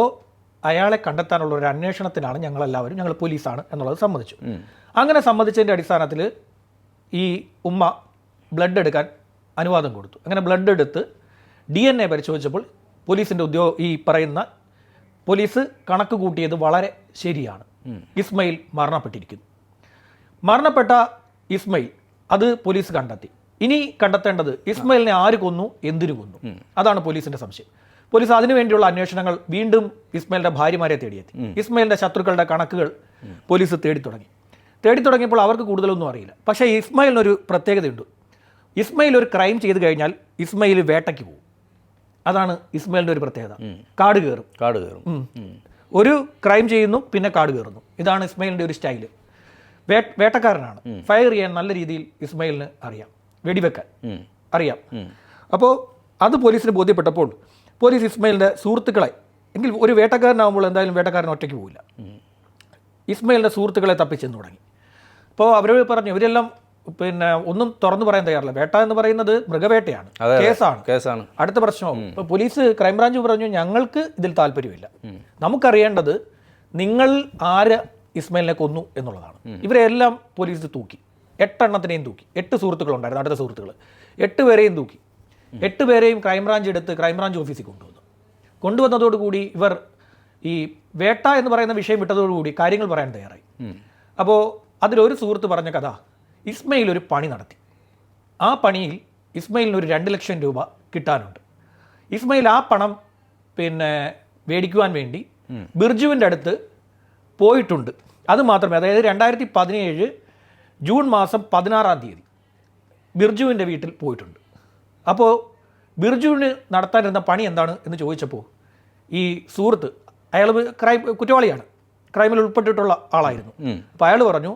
അയാളെ കണ്ടെത്താനുള്ള ഒരു അന്വേഷണത്തിനാണ് ഞങ്ങളെല്ലാവരും ഞങ്ങൾ പോലീസാണ് എന്നുള്ളത് സമ്മതിച്ചു. അങ്ങനെ സമ്മതിച്ചതിന്റെ അടിസ്ഥാനത്തിൽ ഈ ഉമ്മ ബ്ലഡ് എടുക്കാൻ അനുവാദം കൊടുത്തു. അങ്ങനെ ബ്ലഡ് എടുത്ത് ഡി എൻ എ പരിശോധിച്ചപ്പോൾ പോലീസിന്റെ ഉദ്യോഗ ഈ പറയുന്ന പോലീസ് കണക്ക് കൂട്ടിയത് വളരെ ശരിയാണ്. ഇസ്മയിൽ മരണപ്പെട്ടിരിക്കുന്നു. മരണപ്പെട്ട ഇസ്മയിൽ അത് പോലീസ് കണ്ടെത്തി. ഇനി കണ്ടെത്തേണ്ടത് ഇസ്മയിലിനെ ആര് കൊന്നു എന്തിനു കൊന്നു? അതാണ് പോലീസിന്റെ സംശയം. പോലീസ് അതിനുവേണ്ടിയുള്ള അന്വേഷണങ്ങൾ വീണ്ടും ഇസ്മയിലിന്റെ ഭാര്യമാരെ തേടിയെത്തി. ഇസ്മയിലിന്റെ ശത്രുക്കളുടെ കണക്കുകൾ പോലീസ് തേടി തുടങ്ങി തേടി തുടങ്ങിയപ്പോൾ അവർക്ക് കൂടുതലൊന്നും അറിയില്ല. പക്ഷേ ഇസ്മയിലിനൊരു പ്രത്യേകതയുണ്ട്. ഇസ്മയിൽ ഒരു ക്രൈം ചെയ്ത് കഴിഞ്ഞാൽ ഇസ്മയിൽ വേട്ടയ്ക്ക് പോകും. അതാണ് ഇസ്മയിലിന്റെ ഒരു പ്രത്യേകത. കാട് കയറും. കാട് കയറും. ഒരു ക്രൈം ചെയ്യുന്നു പിന്നെ കാട് കയറുന്നു. ഇതാണ് ഇസ്മയിലിന്റെ ഒരു സ്റ്റൈൽ. വേട്ടക്കാരനാണ്. ഫയർ ചെയ്യാൻ നല്ല രീതിയിൽ ഇസ്മയിലിന് അറിയാം. വെടിവെക്കാൻ അറിയാം. അപ്പോൾ അത് പോലീസിന് ബോധ്യപ്പെട്ടപ്പോൾ പോലീസ് ഇസ്മയിലിന്റെ സുഹൃത്തുക്കളെ എങ്കിൽ ഒരു വേട്ടക്കാരനാകുമ്പോൾ എന്തായാലും വേട്ടക്കാരൻ ഒറ്റയ്ക്ക് പോകില്ല ഇസ്മയിലിന്റെ സുഹൃത്തുക്കളെ തപ്പിച്ചെന്ന് തുടങ്ങി. അപ്പോൾ അവരോട് പറഞ്ഞു ഇവരെല്ലാം പിന്നെ ഒന്നും തുറന്നു പറയാൻ തയ്യാറില്ല. വേട്ട എന്ന് പറയുന്നത് മൃഗവേട്ടയാണ്. കേസാണ്. കേസാണ്. അടുത്ത പ്രശ്നവും. ഇപ്പൊ പോലീസ് ക്രൈംബ്രാഞ്ച് പറഞ്ഞു ഞങ്ങൾക്ക് ഇതിൽ താല്പര്യമില്ല. നമുക്കറിയേണ്ടത് നിങ്ങൾ ആര് ഇസ്മയിലിനെ കൊന്നു എന്നുള്ളതാണ്. ഇവരെല്ലാം പോലീസ് തൂക്കി. എട്ടെണ്ണത്തിനെയും തൂക്കി. എട്ട് സുഹൃത്തുക്കളുണ്ടായിരുന്നു അടുത്ത സുഹൃത്തുക്കൾ എട്ട് പേരെയും തൂക്കി. എട്ട് പേരെയും ക്രൈംബ്രാഞ്ച് എടുത്ത് ക്രൈംബ്രാഞ്ച് ഓഫീസിൽ കൊണ്ടുവന്നു. കൊണ്ടുവന്നതോടുകൂടി ഇവർ ഈ വേട്ട എന്ന് പറയുന്ന വിഷയം വിട്ടതോടുകൂടി കാര്യങ്ങൾ പറയാൻ തയ്യാറായി. അപ്പോൾ അതിലൊരു സുഹൃത്ത് പറഞ്ഞ കഥ ഇസ്മയിൽ ഒരു പണി നടത്തി. ആ പണിയിൽ ഇസ്മയിലിന് ഒരു രണ്ട് ലക്ഷം രൂപ കിട്ടാനുണ്ട്. ഇസ്മയിൽ ആ പണം പിന്നെ മേടിക്കുവാൻ വേണ്ടി ബിർജുവിന്റെ അടുത്ത് പോയിട്ടുണ്ട്. അത് മാത്രമേ അതായത് രണ്ടായിരത്തി പതിനേഴ് ജൂൺ മാസം പതിനാറാം തീയതി ബിർജുവിന്റെ വീട്ടിൽ പോയിട്ടുണ്ട്. അപ്പോൾ ബിർജുവിന് നടത്താനിരുന്ന പണി എന്താണ് എന്ന് ചോദിച്ചപ്പോൾ ഈ സുഹൃത്ത് അയാൾ ക്രൈം കുറ്റവാളിയാണ്. ക്രൈമിൽ ഉൾപ്പെട്ടിട്ടുള്ള ആളായിരുന്നു. അപ്പോൾ അയാൾ പറഞ്ഞു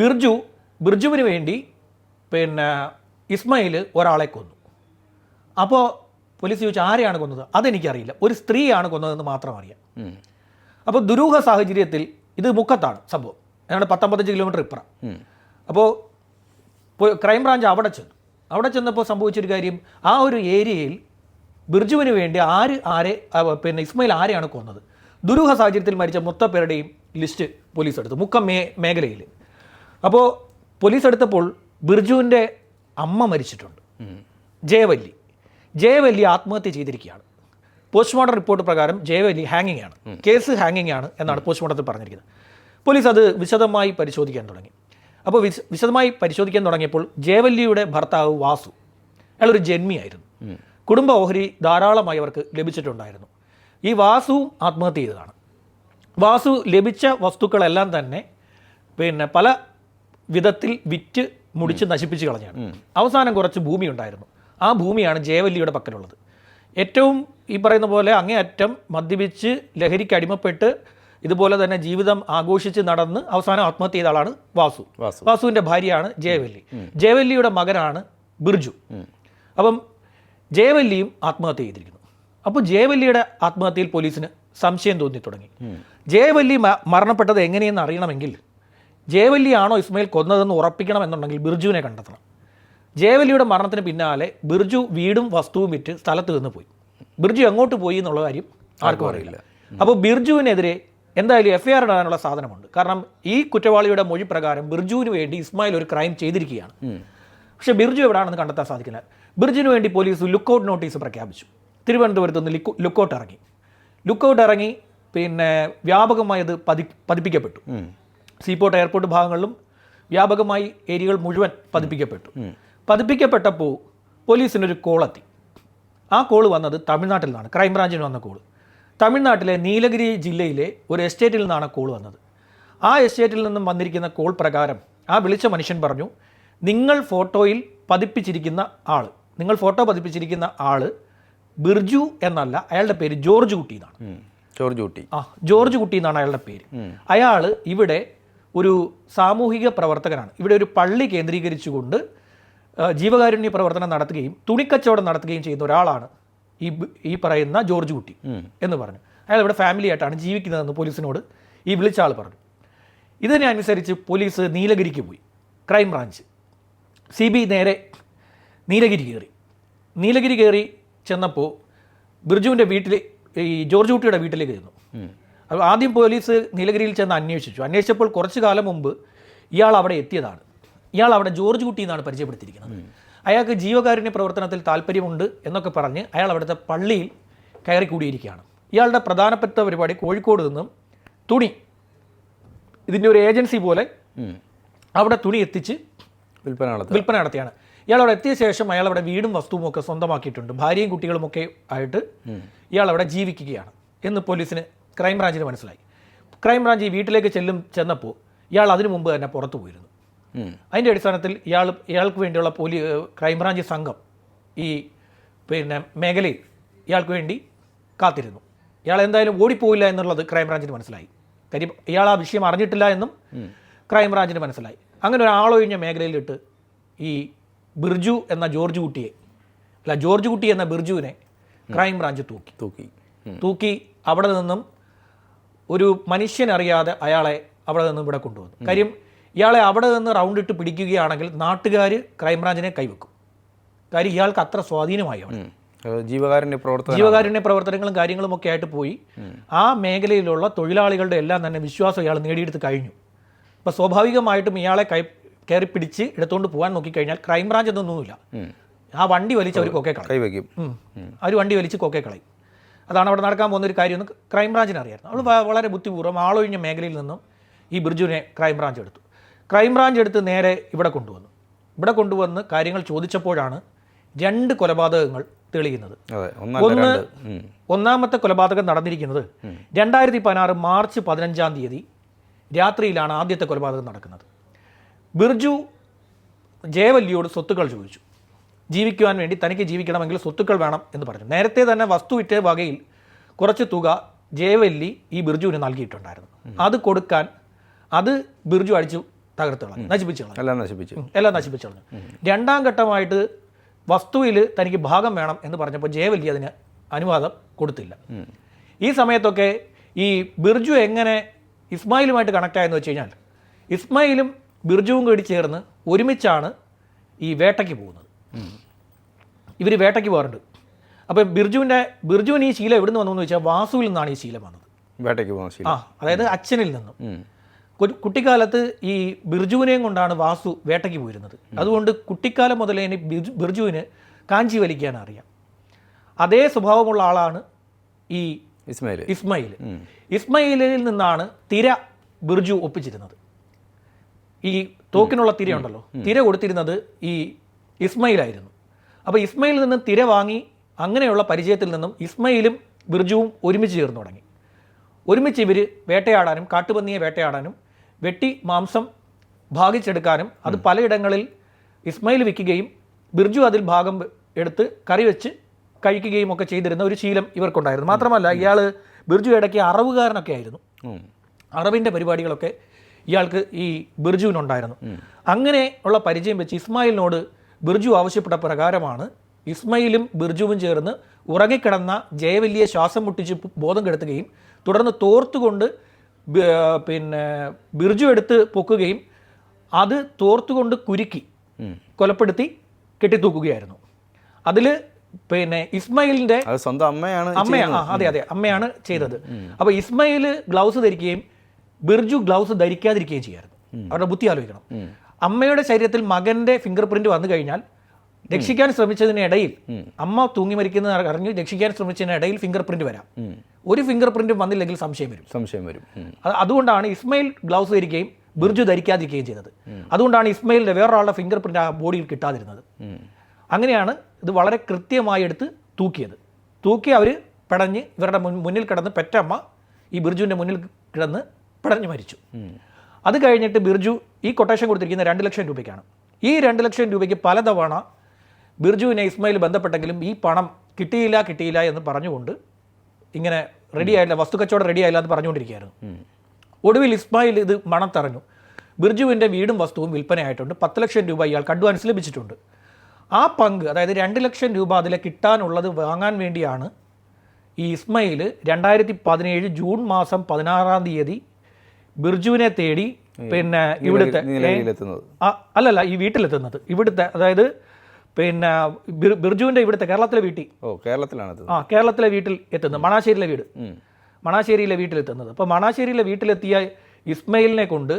ബിർജു ബിർജുവിന് വേണ്ടി പിന്നെ ഇസ്മയിൽ ഒരാളെ കൊന്നു. അപ്പോൾ പോലീസ് ചോദിച്ചു ആരെയാണ് കൊന്നത്? അതെനിക്കറിയില്ല. ഒരു സ്ത്രീയാണ് കൊന്നതെന്ന് മാത്രം അറിയാം അപ്പോൾ ദുരൂഹ സാഹചര്യത്തിൽ ഇത് മുക്കത്താണ് സംഭവം. ഞങ്ങളുടെ പത്തൊമ്പത്തഞ്ച് കിലോമീറ്റർ ഇപ്പുറം. അപ്പോൾ ക്രൈംബ്രാഞ്ച് അവിടെ ചെന്നു. അവിടെ ചെന്നപ്പോൾ സംഭവിച്ചൊരു കാര്യം ആ ഒരു ഏരിയയിൽ ബിർജുവിന് വേണ്ടി ആര് ആരെ പിന്നെ ഇസ്മയിൽ ആരെയാണ് കൊന്നത്? ദുരൂഹ സാഹചര്യത്തിൽ മരിച്ച മൊത്ത പേരുടെയും ലിസ്റ്റ് പോലീസ് എടുത്തു. മുക്കം മേ മേഖലയിൽ അപ്പോൾ പോലീസ് എടുത്തപ്പോൾ ബിർജുവിന്റെ അമ്മ മരിച്ചിട്ടുണ്ട്. ജയവല്ലി. ജയവല്ലി ആത്മഹത്യ ചെയ്തിരിക്കുകയാണ്. പോസ്റ്റ്മോർട്ടം റിപ്പോർട്ട് പ്രകാരം ജയവല്ലി ഹാങ്ങിങ് ആണ് കേസ് ഹാങ്ങിങ് ആണ് എന്നാണ് പോസ്റ്റ്മോർട്ടത്തിൽ പറഞ്ഞിരിക്കുന്നത്. പോലീസ് അത് വിശദമായി പരിശോധിക്കാൻ തുടങ്ങി. അപ്പോൾ വിശ വിശദമായി പരിശോധിക്കാൻ തുടങ്ങിയപ്പോൾ ജയവല്ലിയുടെ ഭർത്താവ് വാസു. അയാളൊരു ജന്മിയായിരുന്നു. കുടുംബ ഓഹരി ധാരാളമായി അവർക്ക് ലഭിച്ചിട്ടുണ്ടായിരുന്നു. ഈ വാസുവും ആത്മഹത്യ ചെയ്തതാണ്. വാസു ലഭിച്ച വസ്തുക്കളെല്ലാം തന്നെ പിന്നെ പല വിധത്തിൽ വിറ്റ് മുടിച്ച് നശിപ്പിച്ച് കളഞ്ഞാണ്. അവസാനം കുറച്ച് ഭൂമി ഉണ്ടായിരുന്നു. ആ ഭൂമിയാണ് ജയവല്ലിയുടെ പക്കലുള്ളത്. ഏറ്റവും ഈ പറയുന്ന പോലെ അങ്ങേയറ്റം മദ്യപിച്ച് ലഹരിക്ക് അടിമപ്പെട്ട് ഇതുപോലെ തന്നെ ജീവിതം ആഘോഷിച്ച് നടന്ന് അവസാനം ആത്മഹത്യ ചെയ്ത ആളാണ് വാസു. വാസു. വാസുവിന്റെ ഭാര്യയാണ് ജയവല്ലി. ജയവല്ലിയുടെ മകനാണ് ബിർജു. അപ്പം ജയവല്ലിയും ആത്മഹത്യ ചെയ്തിരിക്കുന്നു. അപ്പോൾ ജയവല്ലിയുടെ ആത്മഹത്യയിൽ പോലീസിന് സംശയം തോന്നി തുടങ്ങി. ജയവല്ലി മരണപ്പെട്ടത് എങ്ങനെയെന്ന് അറിയണമെങ്കിൽ ജയവല്ലിയാണോ ഇസ്മയിൽ കൊന്നതെന്ന് ഉറപ്പിക്കണമെന്നുണ്ടെങ്കിൽ ബിർജുവിനെ കണ്ടെത്തണം. ജയവല്ലിയുടെ മരണത്തിന് പിന്നാലെ ബിർജു വീടും വസ്തുവും വിറ്റ് സ്ഥലത്ത് നിന്ന് പോയി. ബിർജു എങ്ങോട്ട് പോയി എന്നുള്ള കാര്യം ആർക്കും അറിയില്ല. അപ്പോൾ ബിർജുവിനെതിരെ എന്തായാലും എഫ് ഐ ആർ ഇടാനുള്ള സാധനമുണ്ട്. കാരണം ഈ കുറ്റവാളിയുടെ മൊഴി പ്രകാരം ബിർജുവിന് വേണ്ടി ഇസ്മായിൽ ഒരു ക്രൈം ചെയ്തിരിക്കുകയാണ്. പക്ഷേ ബിർജു എവിടെയാണെന്ന് കണ്ടെത്താൻ സാധിക്കില്ല. ബിർജുവിന് വേണ്ടി പോലീസ് ലുക്കൗട്ട് നോട്ടീസ് പ്രഖ്യാപിച്ചു. തിരുവനന്തപുരത്ത് നിന്ന് ലുക്ക് ലുക്കൗട്ട് ഇറങ്ങി. ലുക്കൗട്ട് ഇറങ്ങി പിന്നെ വ്യാപകമായി അത് പതി പതിപ്പിക്കപ്പെട്ടു. സീപോർട്ട് എയർപോർട്ട് ഭാഗങ്ങളിലും വ്യാപകമായി ഏരിയകൾ മുഴുവൻ പതിപ്പിക്കപ്പെട്ടു. പതിപ്പിക്കപ്പെട്ടപ്പോൾ പോലീസിനൊരു കോളെത്തി. ആ കോൾ വന്നത് തമിഴ്നാട്ടിൽ നിന്നാണ്. ക്രൈംബ്രാഞ്ചിന് വന്ന കോൾ തമിഴ്നാട്ടിലെ നീലഗിരി ജില്ലയിലെ ഒരു എസ്റ്റേറ്റിൽ നിന്നാണ് കോൾ വന്നത്. ആ എസ്റ്റേറ്റിൽ നിന്നും വന്നിരിക്കുന്ന കോൾ പ്രകാരം ആ വിളിച്ച മനുഷ്യൻ പറഞ്ഞു നിങ്ങൾ ഫോട്ടോയിൽ പതിപ്പിച്ചിരിക്കുന്ന ആൾ നിങ്ങൾ ഫോട്ടോ പതിപ്പിച്ചിരിക്കുന്ന ആൾ ബിർജു എന്നല്ല അയാളുടെ പേര് ജോർജ് കുട്ടി എന്നാണ്. ജോർജ് കുട്ടി. ആ ജോർജ് കുട്ടി എന്നാണ് അയാളുടെ പേര്. അയാൾ ഇവിടെ ഒരു സാമൂഹിക പ്രവർത്തകനാണ്. ഇവിടെ ഒരു പള്ളി കേന്ദ്രീകരിച്ചുകൊണ്ട് ജീവകാരുണ്യ പ്രവർത്തനം നടത്തുകയും തുണിക്കച്ചവടം നടത്തുകയും ചെയ്യുന്ന ഒരാളാണ് ഈ ഈ പറയുന്ന ജോർജ് കുട്ടി എന്ന് പറഞ്ഞു. അയാൾ ഇവിടെ ഫാമിലി ആയിട്ടാണ് ജീവിക്കുന്നതെന്ന് പോലീസിനോട് ഈ വിളിച്ച ആൾ പറഞ്ഞു. ഇതിനനുസരിച്ച് പോലീസ് നീലഗിരിക്ക് പോയി ക്രൈം ബ്രാഞ്ച് സി ബി നേരെ നീലഗിരി കയറി. നീലഗിരി കയറി ചെന്നപ്പോൾ ബിർജുവിന്റെ വീട്ടിൽ ഈ ജോർജ് കുട്ടിയുടെ വീട്ടിലേക്ക് ചെന്നു. അപ്പോൾ ആദ്യം പോലീസ് നീലഗിരിയിൽ ചെന്ന് അന്വേഷിച്ചു. അന്വേഷിച്ചപ്പോൾ കുറച്ചു കാലം മുമ്പ് ഇയാൾ അവിടെ എത്തിയതാണ്. ഇയാൾ അവിടെ ജോർജ് കുട്ടി എന്നാണ് പരിചയപ്പെടുത്തിയിരിക്കുന്നത്. അയാൾക്ക് ജീവകാരുണ്യ പ്രവർത്തനത്തിൽ താല്പര്യമുണ്ട് എന്നൊക്കെ പറഞ്ഞ് അയാൾ അവിടുത്തെ പള്ളിയിൽ കയറി കൂടിയിരിക്കുകയാണ്. ഇയാളുടെ പ്രധാനപ്പെട്ട പരിപാടി കോഴിക്കോട് നിന്നും തുണി ഇതിന്റെ ഒരു ഏജൻസി പോലെ അവിടെ തുണി എത്തിച്ച് വിൽപ്പന നടത്തി വിൽപ്പന നടത്തിയാണ്. ഇയാൾ അവിടെ എത്തിയ ശേഷം അയാൾ അവിടെ വീടും വസ്തുവും ഒക്കെ സ്വന്തമാക്കിയിട്ടുണ്ട്. ഭാര്യയും കുട്ടികളുമൊക്കെ ആയിട്ട് ഇയാൾ അവിടെ ജീവിക്കുകയാണ് എന്ന് പോലീസിന് ക്രൈംബ്രാഞ്ചിന് മനസ്സിലായി. ക്രൈംബ്രാഞ്ച് ഈ വീട്ടിലേക്ക് ചെല്ലും ചെന്നപ്പോൾ ഇയാൾ അതിനു മുമ്പ് തന്നെ പുറത്തു പോയിരുന്നു. അതിന്റെ അടിസ്ഥാനത്തിൽ ഇയാൾ ഇയാൾക്ക് വേണ്ടിയുള്ള പോലീ ക്രൈംബ്രാഞ്ച് സംഘം ഈ പിന്നെ മേഖലയിൽ ഇയാൾക്ക് വേണ്ടി കാത്തിരുന്നു. ഇയാൾ എന്തായാലും ഓടിപ്പോയില്ല എന്നുള്ളത് ക്രൈംബ്രാഞ്ചിന് മനസ്സിലായി. കാര്യം ഇയാൾ ആ വിഷയം അറിഞ്ഞിട്ടില്ല എന്നും ക്രൈംബ്രാഞ്ചിന് മനസ്സിലായി. അങ്ങനെ ഒരു ആളൊഴിഞ്ഞ മേഖലയിലിട്ട് ഈ ബിർജു എന്ന ജോർജ് കുട്ടിയെ അല്ല ജോർജ് കുട്ടി എന്ന ബിർജുവിനെ ക്രൈംബ്രാഞ്ച് തൂക്കി. തൂക്കി. തൂക്കി അവിടെ നിന്നും ഒരു മനുഷ്യനറിയാതെ അയാളെ അവിടെ നിന്നും ഇവിടെ കൊണ്ടുവന്നു. കാര്യം ഇയാളെ അവിടെ നിന്ന് റൗണ്ട് ഇട്ട് പിടിക്കുകയാണെങ്കിൽ നാട്ടുകാർ ക്രൈംബ്രാഞ്ചിനെ കൈവെക്കും. കാര്യം ഇയാൾക്ക് അത്ര സ്വാധീനമായി അവിടെ. ജീവകാരുണ്യ പ്രവർത്തനം ജീവകാരുണ്യ പ്രവർത്തനങ്ങളും കാര്യങ്ങളും ഒക്കെ ആയിട്ട് പോയി. ആ മേഖലയിലുള്ള തൊഴിലാളികളുടെ എല്ലാം തന്നെ വിശ്വാസം ഇയാൾ നേടിയെടുത്ത് കഴിഞ്ഞു. അപ്പോൾ സ്വാഭാവികമായിട്ടും ഇയാളെ കൈ കയറി പിടിച്ച് എടുത്തുകൊണ്ട് പോകാൻ നോക്കിക്കഴിഞ്ഞാൽ ക്രൈംബ്രാഞ്ച് എന്നൊന്നുമില്ല ആ വണ്ടി വലിച്ച് അവർ കൊക്കെ കളയും. അവർ വണ്ടി വലിച്ച് കൊക്കെ കളയും. അതാണ് അവിടെ നടക്കാൻ പോകുന്ന ഒരു കാര്യം എന്ന് ക്രൈംബ്രാഞ്ചിന് അറിയായിരുന്നു. അവൾ വളരെ ബുദ്ധിപൂർവം ആളൊഴിഞ്ഞ മേഖലയിൽ നിന്നും ഈ ബിർജുവിനെ ക്രൈംബ്രാഞ്ച് എടുത്തു. ക്രൈംബ്രാഞ്ച് എടുത്ത് നേരെ ഇവിടെ കൊണ്ടുവന്നു. ഇവിടെ കൊണ്ടുവന്ന് കാര്യങ്ങൾ ചോദിച്ചപ്പോഴാണ് രണ്ട് കൊലപാതകങ്ങൾ തെളിയുന്നത്. ഒന്ന് ഒന്നാമത്തെ കൊലപാതകം നടന്നിരിക്കുന്നത് രണ്ടായിരത്തി പതിനാറ് മാർച്ച് പതിനഞ്ചാം തീയതി രാത്രിയിലാണ് ആദ്യത്തെ കൊലപാതകം നടക്കുന്നത്. ബിർജു ജയവല്ലിയോട് സ്വത്തുക്കൾ ചോദിച്ചു. ജീവിക്കുവാൻ വേണ്ടി തനിക്ക് ജീവിക്കണമെങ്കിൽ സ്വത്തുക്കൾ വേണം എന്ന് പറഞ്ഞു. നേരത്തെ തന്നെ വസ്തു വിറ്റ വകയിൽ കുറച്ച് തുക ജയവല്ലി ഈ ബിർജുവിന് നൽകിയിട്ടുണ്ടായിരുന്നു. അത് കൊടുക്കാൻ അത് ബിർജു അടിച്ചു തകർത്ത് കളഞ്ഞു. നശിപ്പിച്ചു കളഞ്ഞു. എല്ലാം നശിപ്പിച്ചു. എല്ലാം നശിപ്പിച്ചു കളഞ്ഞു. രണ്ടാം ഘട്ടമായിട്ട് വസ്തുവിൽ തനിക്ക് ഭാഗം വേണം എന്ന് പറഞ്ഞപ്പോൾ ജയവല്ലി അതിന് അനുവാദം കൊടുത്തില്ല. ഈ സമയത്തൊക്കെ ഈ ബിർജു എങ്ങനെ ഇസ്മായിലുമായിട്ട് കണക്ട് ആയെന്ന് വെച്ച് കഴിഞ്ഞാൽ ഇസ്മായിലും ബിർജുവും കൂടി ചേർന്ന് ഒരുമിച്ചാണ് ഈ വേട്ടയ്ക്ക് പോകുന്നത്. ഇവർ വേട്ടയ്ക്ക് പോകാറുണ്ട്. അപ്പോൾ ബിർജുവിന്റെ ബിർജുവിന് ഈ ശീലം എവിടെ നിന്ന് വന്നു എന്ന് വെച്ചാൽ വാസുവിൽ നിന്നാണ് ഈ ശീലം വന്നത്. വേട്ടയ്ക്ക് പോകുന്ന ശീലം. ആ അതായത് അച്ഛനിൽ നിന്നും. കുട്ടിക്കാലത്ത് ഈ ബിർജുവിനെയും കൊണ്ടാണ് വാസു വേട്ടയ്ക്ക് പോയിരുന്നത്. അതുകൊണ്ട് കുട്ടിക്കാലം മുതലേ ഇനി ബിർജു- ബിർജുവിന് കാഞ്ചി വലിക്കാൻ അറിയാം. അതേ സ്വഭാവമുള്ള ആളാണ് ഈ ഇസ്മയിൽ. ഇസ്മയിൽ. ഇസ്മയിലിൽ നിന്നാണ് തിര ബിർജു ഒപ്പിച്ചിരുന്നത്. ഈ തോക്കിനുള്ള തിര ഉണ്ടല്ലോ തിര കൊടുത്തിരുന്നത് ഈ ഇസ്മയിലായിരുന്നു. അപ്പോൾ ഇസ്മയിൽ നിന്ന് തിര വാങ്ങി അങ്ങനെയുള്ള പരിചയത്തിൽ നിന്നും ഇസ്മയിലും ബിർജുവും ഒരുമിച്ച് ചേർന്ന് തുടങ്ങി. ഒരുമിച്ച് ഇവർ വേട്ടയാടാനും കാട്ടുപന്നിയെ വേട്ടയാടാനും വെട്ടി മാംസം ഭാഗിച്ചെടുക്കാനും അത് പലയിടങ്ങളിൽ ഇസ്മയിൽ വിൽക്കുകയും ബിർജു അതിൽ ഭാഗം എടുത്ത് കറി വെച്ച് കഴിക്കുകയും ഒക്കെ ചെയ്തിരുന്ന ഒരു ശീലം ഇവർക്കുണ്ടായിരുന്നു. മാത്രമല്ല ഇയാൾ ബിർജു ഇടയ്ക്ക് അറവുകാരനൊക്കെ ആയിരുന്നു. അറബിന്റെ പരിപാടികളൊക്കെ ഇയാൾക്ക് ഈ ബിർജുവിനുണ്ടായിരുന്നു. അങ്ങനെ ഉള്ള പരിചയം വെച്ച് ഇസ്മായിലിനോട് ബിർജു ആവശ്യപ്പെട്ട പ്രകാരമാണ് ഇസ്മയിലും ബിർജുവും ചേർന്ന് ഉറങ്ങിക്കിടന്ന ജയവല്ലിയെ ശ്വാസം മുട്ടിച്ച് ബോധം കെടുത്തുകയും തുടർന്ന് തോർത്തുകൊണ്ട് പിന്നെ ബിർജു എടുത്ത് പൊക്കുകയും അത് തോർത്തുകൊണ്ട് കുരുക്കി കൊലപ്പെടുത്തി കെട്ടിത്തൂക്കുകയായിരുന്നു. അതിൽ പിന്നെ ഇസ്മയിലിന്റെ സ്വന്തം അമ്മയാണ് അമ്മയാണ് അതെ അതെ അമ്മയാണ് ചെയ്തത്. അപ്പോൾ ഇസ്മയിൽ ഗ്ലൗസ് ധരിക്കുകയും ബിർജു ഗ്ലൗസ് ധരിക്കാതിരിക്കുകയും ചെയ്യായിരുന്നു. അവരുടെ ബുദ്ധി ആലോചിക്കണം. അമ്മയുടെ ശരീരത്തിൽ മകന്റെ ഫിംഗർ പ്രിന്റ് വന്നു കഴിഞ്ഞാൽ രക്ഷിക്കാൻ ശ്രമിച്ചതിനിടയിൽ അമ്മ തൂങ്ങി മരിക്കുന്നത് അറിഞ്ഞു രക്ഷിക്കാൻ ശ്രമിച്ചതിനിടയിൽ ഫിംഗർ പ്രിന്റ് വരാം. ഒരു ഫിംഗർ പ്രിന്റും വന്നില്ലെങ്കിൽ സംശയം വരും. സംശയം വരും. അതുകൊണ്ടാണ് ഇസ്മയിൽ ഗ്ലൗസ് ധരിക്കുകയും ബിർജു ധരിക്കാതിരിക്കുകയും ചെയ്തത്. അതുകൊണ്ടാണ് ഇസ്മയിലിന്റെ വേറൊരാളുടെ ഫിംഗർ പ്രിന്റ് ആ ബോഡിയിൽ കിട്ടാതിരുന്നത്. അങ്ങനെയാണ് ഇത് വളരെ കൃത്യമായി എടുത്ത് തൂക്കിയത്. തൂക്കി അവർ പടഞ്ഞ് ഇവരുടെ മുന്നിൽ കിടന്ന് പെറ്റമ്മ ഈ ബിർജുവിന്റെ മുന്നിൽ കിടന്ന് പടഞ്ഞ് മരിച്ചു. അത് കഴിഞ്ഞിട്ട് ബിർജു ഈ കൊട്ടേഷൻ കൊടുത്തിരിക്കുന്ന രണ്ട് ലക്ഷം രൂപയ്ക്കാണ്. ഈ രണ്ട് ലക്ഷം രൂപയ്ക്ക് പലതവണ ബിർജുവിനെ ഇസ്മയിൽ ബന്ധപ്പെട്ടെങ്കിലും ഈ പണം കിട്ടിയില്ല കിട്ടിയില്ല എന്ന് പറഞ്ഞുകൊണ്ട് ഇങ്ങനെ റെഡി ആയില്ല വസ്തു കച്ചവടം റെഡി ആയില്ല എന്ന് പറഞ്ഞുകൊണ്ടിരിക്കുകയായിരുന്നു. ഒടുവിൽ ഇസ്മായിൽ ഇത് മണത്തറിഞ്ഞു ബിർജുവിന്റെ വീടും വസ്തുവും വിൽപ്പനയായിട്ടുണ്ട് പത്ത് ലക്ഷം രൂപ ഇയാൾക്ക് അഡ്വാൻസ് ലഭിച്ചിട്ടുണ്ട്. ആ പങ്ക് അതായത് രണ്ട് ലക്ഷം രൂപ അതിലെ കിട്ടാനുള്ളത് വാങ്ങാൻ വേണ്ടിയാണ് ഈ ഇസ്മയിൽ രണ്ടായിരത്തി പതിനേഴ് ജൂൺ മാസം പതിനാറാം തീയതി ബിർജുവിനെ തേടി പിന്നെ ഇവിടുത്തെ അല്ലല്ല ഈ വീട്ടിലെത്തുന്നത്. ഇവിടുത്തെ അതായത് പിന്നെ ബിർജുവിന്റെ ഇവിടുത്തെ കേരളത്തിലെ വീട്ടിൽ. ഓ കേരളത്തിലാണത് ആ കേരളത്തിലെ വീട്ടിൽ എത്തുന്നത്. മണാശ്ശേരിയിലെ വീട്. മണാശ്ശേരിയിലെ വീട്ടിലെത്തുന്നത്. അപ്പോൾ മണാശ്ശേരിയിലെ വീട്ടിലെത്തിയ ഇസ്മയിലിനെ കൊണ്ട്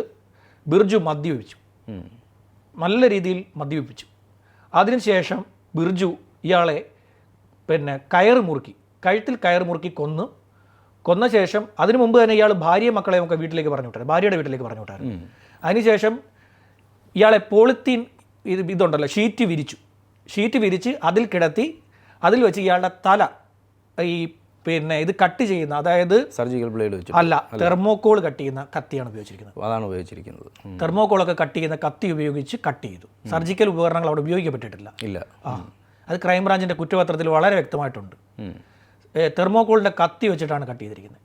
ബിർജു മദ്യപിച്ചു നല്ല രീതിയിൽ മദ്യപിപ്പിച്ചു. അതിനുശേഷം ബിർജു ഇയാളെ പിന്നെ കയറ് മുറുക്കി കഴുത്തിൽ കയറ് മുറുക്കി കൊന്നു കൊന്ന ശേഷം അതിനു മുമ്പ് തന്നെ ഇയാൾ ഭാര്യയും മക്കളെയും ഒക്കെ വീട്ടിലേക്ക് പറഞ്ഞു വിട്ടായിരുന്നു. ഭാര്യയുടെ വീട്ടിലേക്ക് പറഞ്ഞു വിട്ടായിരുന്നു. അതിനുശേഷം ഇയാളെ പോളിത്തീൻ ഇത് ഇതുണ്ടല്ലോ ഷീറ്റ് വിരിച്ചു. ഷീറ്റ് വിരിച്ച് അതിൽ കിടത്തി അതിൽ വെച്ച് ഇയാളുടെ തല ഈ പിന്നെ ഇത് കട്ട് ചെയ്യുന്ന അതായത് സർജിക്കൽ ബ്ലേഡ് വെച്ച് അല്ല തെർമോക്കോൾ കട്ട് ചെയ്യുന്ന കത്തിയാണ് ഉപയോഗിച്ചിരിക്കുന്നത്. അതാണ് ഉപയോഗിച്ചിരിക്കുന്നത്. തെർമോക്കോളൊക്കെ കട്ട് ചെയ്യുന്ന കത്തി ഉപയോഗിച്ച് കട്ട് ചെയ്തു. സർജിക്കൽ ഉപകരണങ്ങൾ അവിടെ ഉപയോഗിക്കപ്പെട്ടിട്ടില്ല. ഇല്ല. ആ അത് ക്രൈംബ്രാഞ്ചിന്റെ കുറ്റപത്രത്തിൽ വളരെ വ്യക്തമായിട്ടുണ്ട്. തെർമോക്കോളിന്റെ കത്തി വെച്ചിട്ടാണ് കട്ട് ചെയ്തിരിക്കുന്നത്.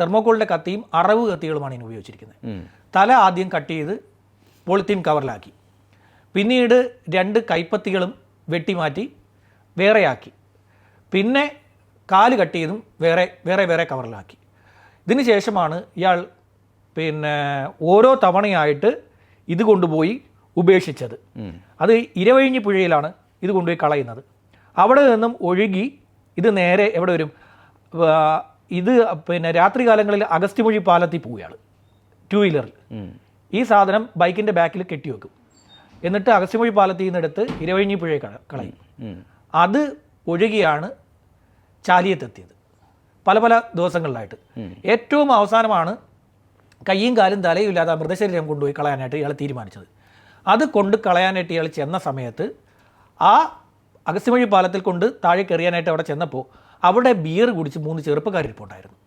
തെർമോക്കോളിന്റെ കത്തിയും അറവ് കത്തികളുമാണ് ഇതിന് ഉപയോഗിച്ചിരിക്കുന്നത്. തല ആദ്യം കട്ട് ചെയ്ത് പോളിത്തീൻ കവറിലാക്കി. പിന്നീട് രണ്ട് കൈപ്പത്തികളും വെട്ടിമാറ്റി വേറെയാക്കി. പിന്നെ കാൽ കട്ട് ചെയ്തും വേറെ വേറെ വേറെ കവറിലാക്കി. ഇതിന് ശേഷമാണ് ഇയാൾ പിന്നെ ഓരോ തവണയായിട്ട് ഇത് കൊണ്ടുപോയി ഉപേക്ഷിച്ചത്. അത് ഇരവഴിഞ്ഞി പുഴയിലാണ് ഇത് കൊണ്ടുപോയി കളയുന്നത്. അവിടെ നിന്നും ഒഴുകി ഇത് നേരെ എവിടെ വരും? ഇത് പിന്നെ രാത്രി കാലങ്ങളിൽ അഗസ്ത്യമൊഴി പാലത്തിൽ പോവുകയാണ്. ടു വീലറിൽ ഈ സാധനം ബൈക്കിന്റെ ബാക്കിൽ കെട്ടി വെക്കും എന്നിട്ട് അഗസ്ത്യമൊഴി പാലത്തിൽ നിന്ന് എടുത്ത് ഇരവഴിഞ്ഞി പുഴയെ കളയും. അത് ഒഴുകിയാണ് ചാലിയത്തെത്തിയത്. പല പല ദിവസങ്ങളിലായിട്ട്. ഏറ്റവും അവസാനമാണ് കയ്യും കാലും തലയും ഇല്ലാതെ മൃതശരീരം കൊണ്ടുപോയി കളയാനായിട്ട് ഇയാൾ തീരുമാനിച്ചത്. അത് കൊണ്ട് കളയാനായിട്ട് ഇയാൾ ചെന്ന സമയത്ത് ആ അഗസ്ത്യമൊഴി പാലത്തിൽ കൊണ്ട് താഴെ കയറിയാനായിട്ട് അവിടെ ചെന്നപ്പോൾ അവിടെ ബിയർ കുടിച്ച് മൂന്ന് ചെറുപ്പക്കാർ ഇരിപ്പുണ്ടായിരുന്നു.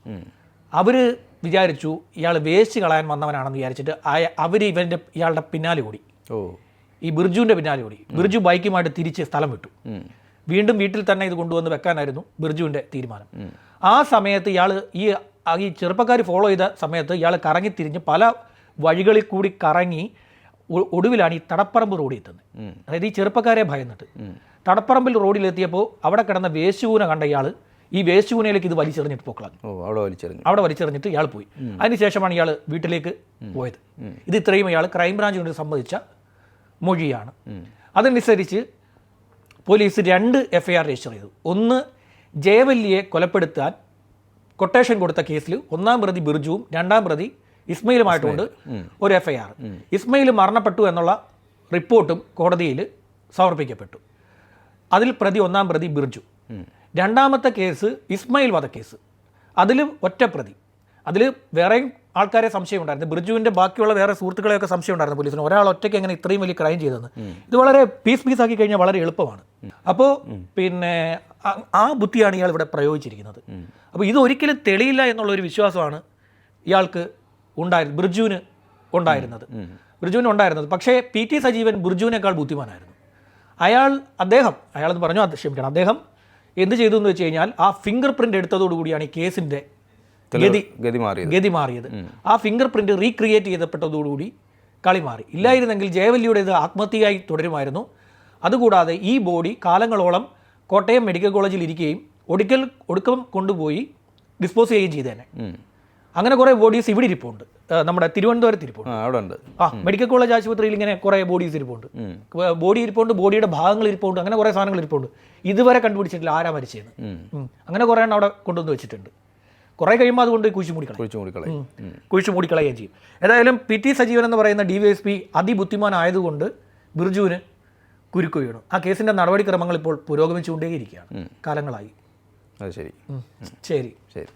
അവർ വിചാരിച്ചു ഇയാൾ വേസ്റ്റ് കളയാൻ വന്നവനാണെന്ന് വിചാരിച്ചിട്ട് അവർ ഇവന്റെ ഇയാളുടെ പിന്നാലെ ഓടി. ഓ. ഈ ബിർജുവിന്റെ പിന്നാലെ ഓടി. ബിർജു ബൈക്കുമായിട്ട് തിരിച്ച് സ്ഥലം വിട്ടു. വീണ്ടും വീട്ടിൽ തന്നെ ഇത് കൊണ്ടുവന്ന് വെക്കാനായിരുന്നു ബിർജുവിന്റെ തീരുമാനം. ആ സമയത്ത് ഇയാൾ ഈ ഈ ചെറുപ്പക്കാർ ഫോളോ ചെയ്ത സമയത്ത് ഇയാൾ കറങ്ങി തിരിഞ്ഞ് പല വഴികളിൽ കൂടി കറങ്ങി ഒടുവിലാണ് ഈ തടപ്പറമ്പ് റോഡിൽ എത്തുന്നത്. അതായത് ഈ ചെറുപ്പക്കാരെ ഭയന്നിട്ട്. തടപ്പറമ്പിൽ റോഡിലെത്തിയപ്പോൾ അവിടെ കിടന്ന വേശുകൂന കണ്ട ഇയാൾ ഈ വേശുകൂനയിലേക്ക് ഇത് വലിച്ചെറിഞ്ഞിട്ട് പോക്കളഞ്ഞു. ഓ അവിടെ വലിച്ചെറിഞ്ഞു. അവിടെ വലിച്ചെറിഞ്ഞിട്ട് ഇയാൾ പോയി. അതിനുശേഷമാണ് ഇയാൾ വീട്ടിലേക്ക് പോയത്. ഇത് ഇത്രയും ഇയാൾ ക്രൈംബ്രാഞ്ചിനോട് സംബന്ധിച്ച മൊഴിയാണ്. അതനുസരിച്ച് പോലീസ് രണ്ട് എഫ് ഐ ആർ രജിസ്റ്റർ ചെയ്തു. ഒന്ന് ജയവല്ലിയെ കൊലപ്പെടുത്താൻ കൊട്ടേഷൻ കൊടുത്ത കേസിൽ ഒന്നാം പ്രതി ബിർജുവും രണ്ടാം പ്രതി ഇസ്മയിലുമായിട്ടുണ്ട് ഒരു എഫ് ഐ ആർ ഇസ്മയിൽ മരണപ്പെട്ടു എന്നുള്ള റിപ്പോർട്ടും കോടതിയിൽ സമർപ്പിക്കപ്പെട്ടു. അതിൽ പ്രതി ഒന്നാം പ്രതി ബിർജു. രണ്ടാമത്തെ കേസ് ഇസ്മയിൽ വധക്കേസ്. അതിൽ ഒറ്റ പ്രതി. അതിൽ വേറെയും ആൾക്കാരെ സംശയം ഉണ്ടായിരുന്നു. ബിർജുവിന്റെ ബാക്കിയുള്ള വേറെ സുഹൃത്തുക്കളെയൊക്കെ സംശയം ഉണ്ടായിരുന്നു പോലീസിന്. ഒരാൾ ഒറ്റയ്ക്ക് എങ്ങനെ ഇത്രയും വലിയ ക്രൈം ചെയ്തതെന്ന്. ഇത് വളരെ പീസ് പീസ് ആക്കി കഴിഞ്ഞാൽ വളരെ എളുപ്പമാണ്. അപ്പോൾ പിന്നെ ആ- ആ ബുദ്ധിയാണ് ഇയാൾ ഇവിടെ പ്രയോഗിച്ചിരിക്കുന്നത്. അപ്പോൾ ഇത് ഒരിക്കലും തെളിയില്ല എന്നുള്ള ഒരു വിശ്വാസമാണ് ഇയാൾക്ക് ഉണ്ടായിരുന്നത് ബിർജുവിന് ഉണ്ടായിരുന്നത്. ബിർജുവിന് ഉണ്ടായിരുന്നത്. പക്ഷേ പി ടി സജീവൻ ബിർജുവിനേക്കാൾ ബുദ്ധിമാനായിരുന്നു. അയാൾ അദ്ദേഹം അയാളെന്ന് പറഞ്ഞു അത് ക്ഷമിക്കണം. അദ്ദേഹം എന്ത് ചെയ്തു എന്ന് വെച്ച് കഴിഞ്ഞാൽ ആ ഫിംഗർ പ്രിന്റ് എടുത്തതോടുകൂടിയാണ് ഈ കേസിന്റെ ഗതി ഗതി മാറിയത്. ഗതി മാറിയത്. ആ ഫിംഗർ പ്രിന്റ് റീക്രിയേറ്റ് ചെയ്തപ്പെട്ടതോടുകൂടി കളി മാറി. ഇല്ലായിരുന്നെങ്കിൽ ജയവല്ലിയുടെ ഇത് ആത്മഹത്യയായി തുടരുമായിരുന്നു. അതുകൂടാതെ ഈ ബോഡി കാലങ്ങളോളം കോട്ടയം മെഡിക്കൽ കോളേജിൽ ഇരിക്കുകയും ഒടുക്കൽ ഒടുക്കം കൊണ്ടുപോയി ഡിസ്പോസ് ചെയ്യുകയും ചെയ്തേനെ. അങ്ങനെ കുറേ ബോഡീസ് ഇവിടെ ഇരിപ്പുണ്ട്. നമ്മുടെ തിരുവനന്തപുരത്ത് ഇരിപ്പുണ്ട്. ആ അവിടെ ഉണ്ട് ആ മെഡിക്കൽ കോളേജ് ആശുപത്രിയിൽ ഇങ്ങനെ കുറേ ബോഡീസ് ഇരിപ്പുണ്ട്. ബോഡി ഇരിപ്പുണ്ട് ബോഡിയുടെ ഭാഗങ്ങൾ ഇരിപ്പുണ്ട് അങ്ങനെ കുറേ സാധനങ്ങൾ ഇരിപ്പുണ്ട്. ഇതുവരെ കണ്ടുപിടിച്ചിട്ടില്ല ആരാ മരിച്ചത് അങ്ങനെ കുറേ എണ്ണം അവിടെ കൊണ്ടുവന്ന് വെച്ചിട്ടുണ്ട്. കുറേ കഴിയുമ്പോൾ അതുകൊണ്ട് കുഴിച്ചു മൂടിക്കളയും കുഴിച്ചു മൂടിക്കളയും കുഴിച്ചു മൂടിക്കളയുകയും ചെയ്യും. ഏതായാലും പി ടി സജീവൻ എന്ന് പറയുന്ന ഡി വൈ എസ് പി അതിബുദ്ധിമാനായതുകൊണ്ട് ബിർജുവിന് കുരുക്കു വീണു. ആ കേസിന്റെ നടപടിക്രമങ്ങൾ ഇപ്പോൾ പുരോഗമിച്ചുകൊണ്ടേയിരിക്കുകയാണ്. കാലങ്ങളായി. അത് ശരി. ശരി. ശരി.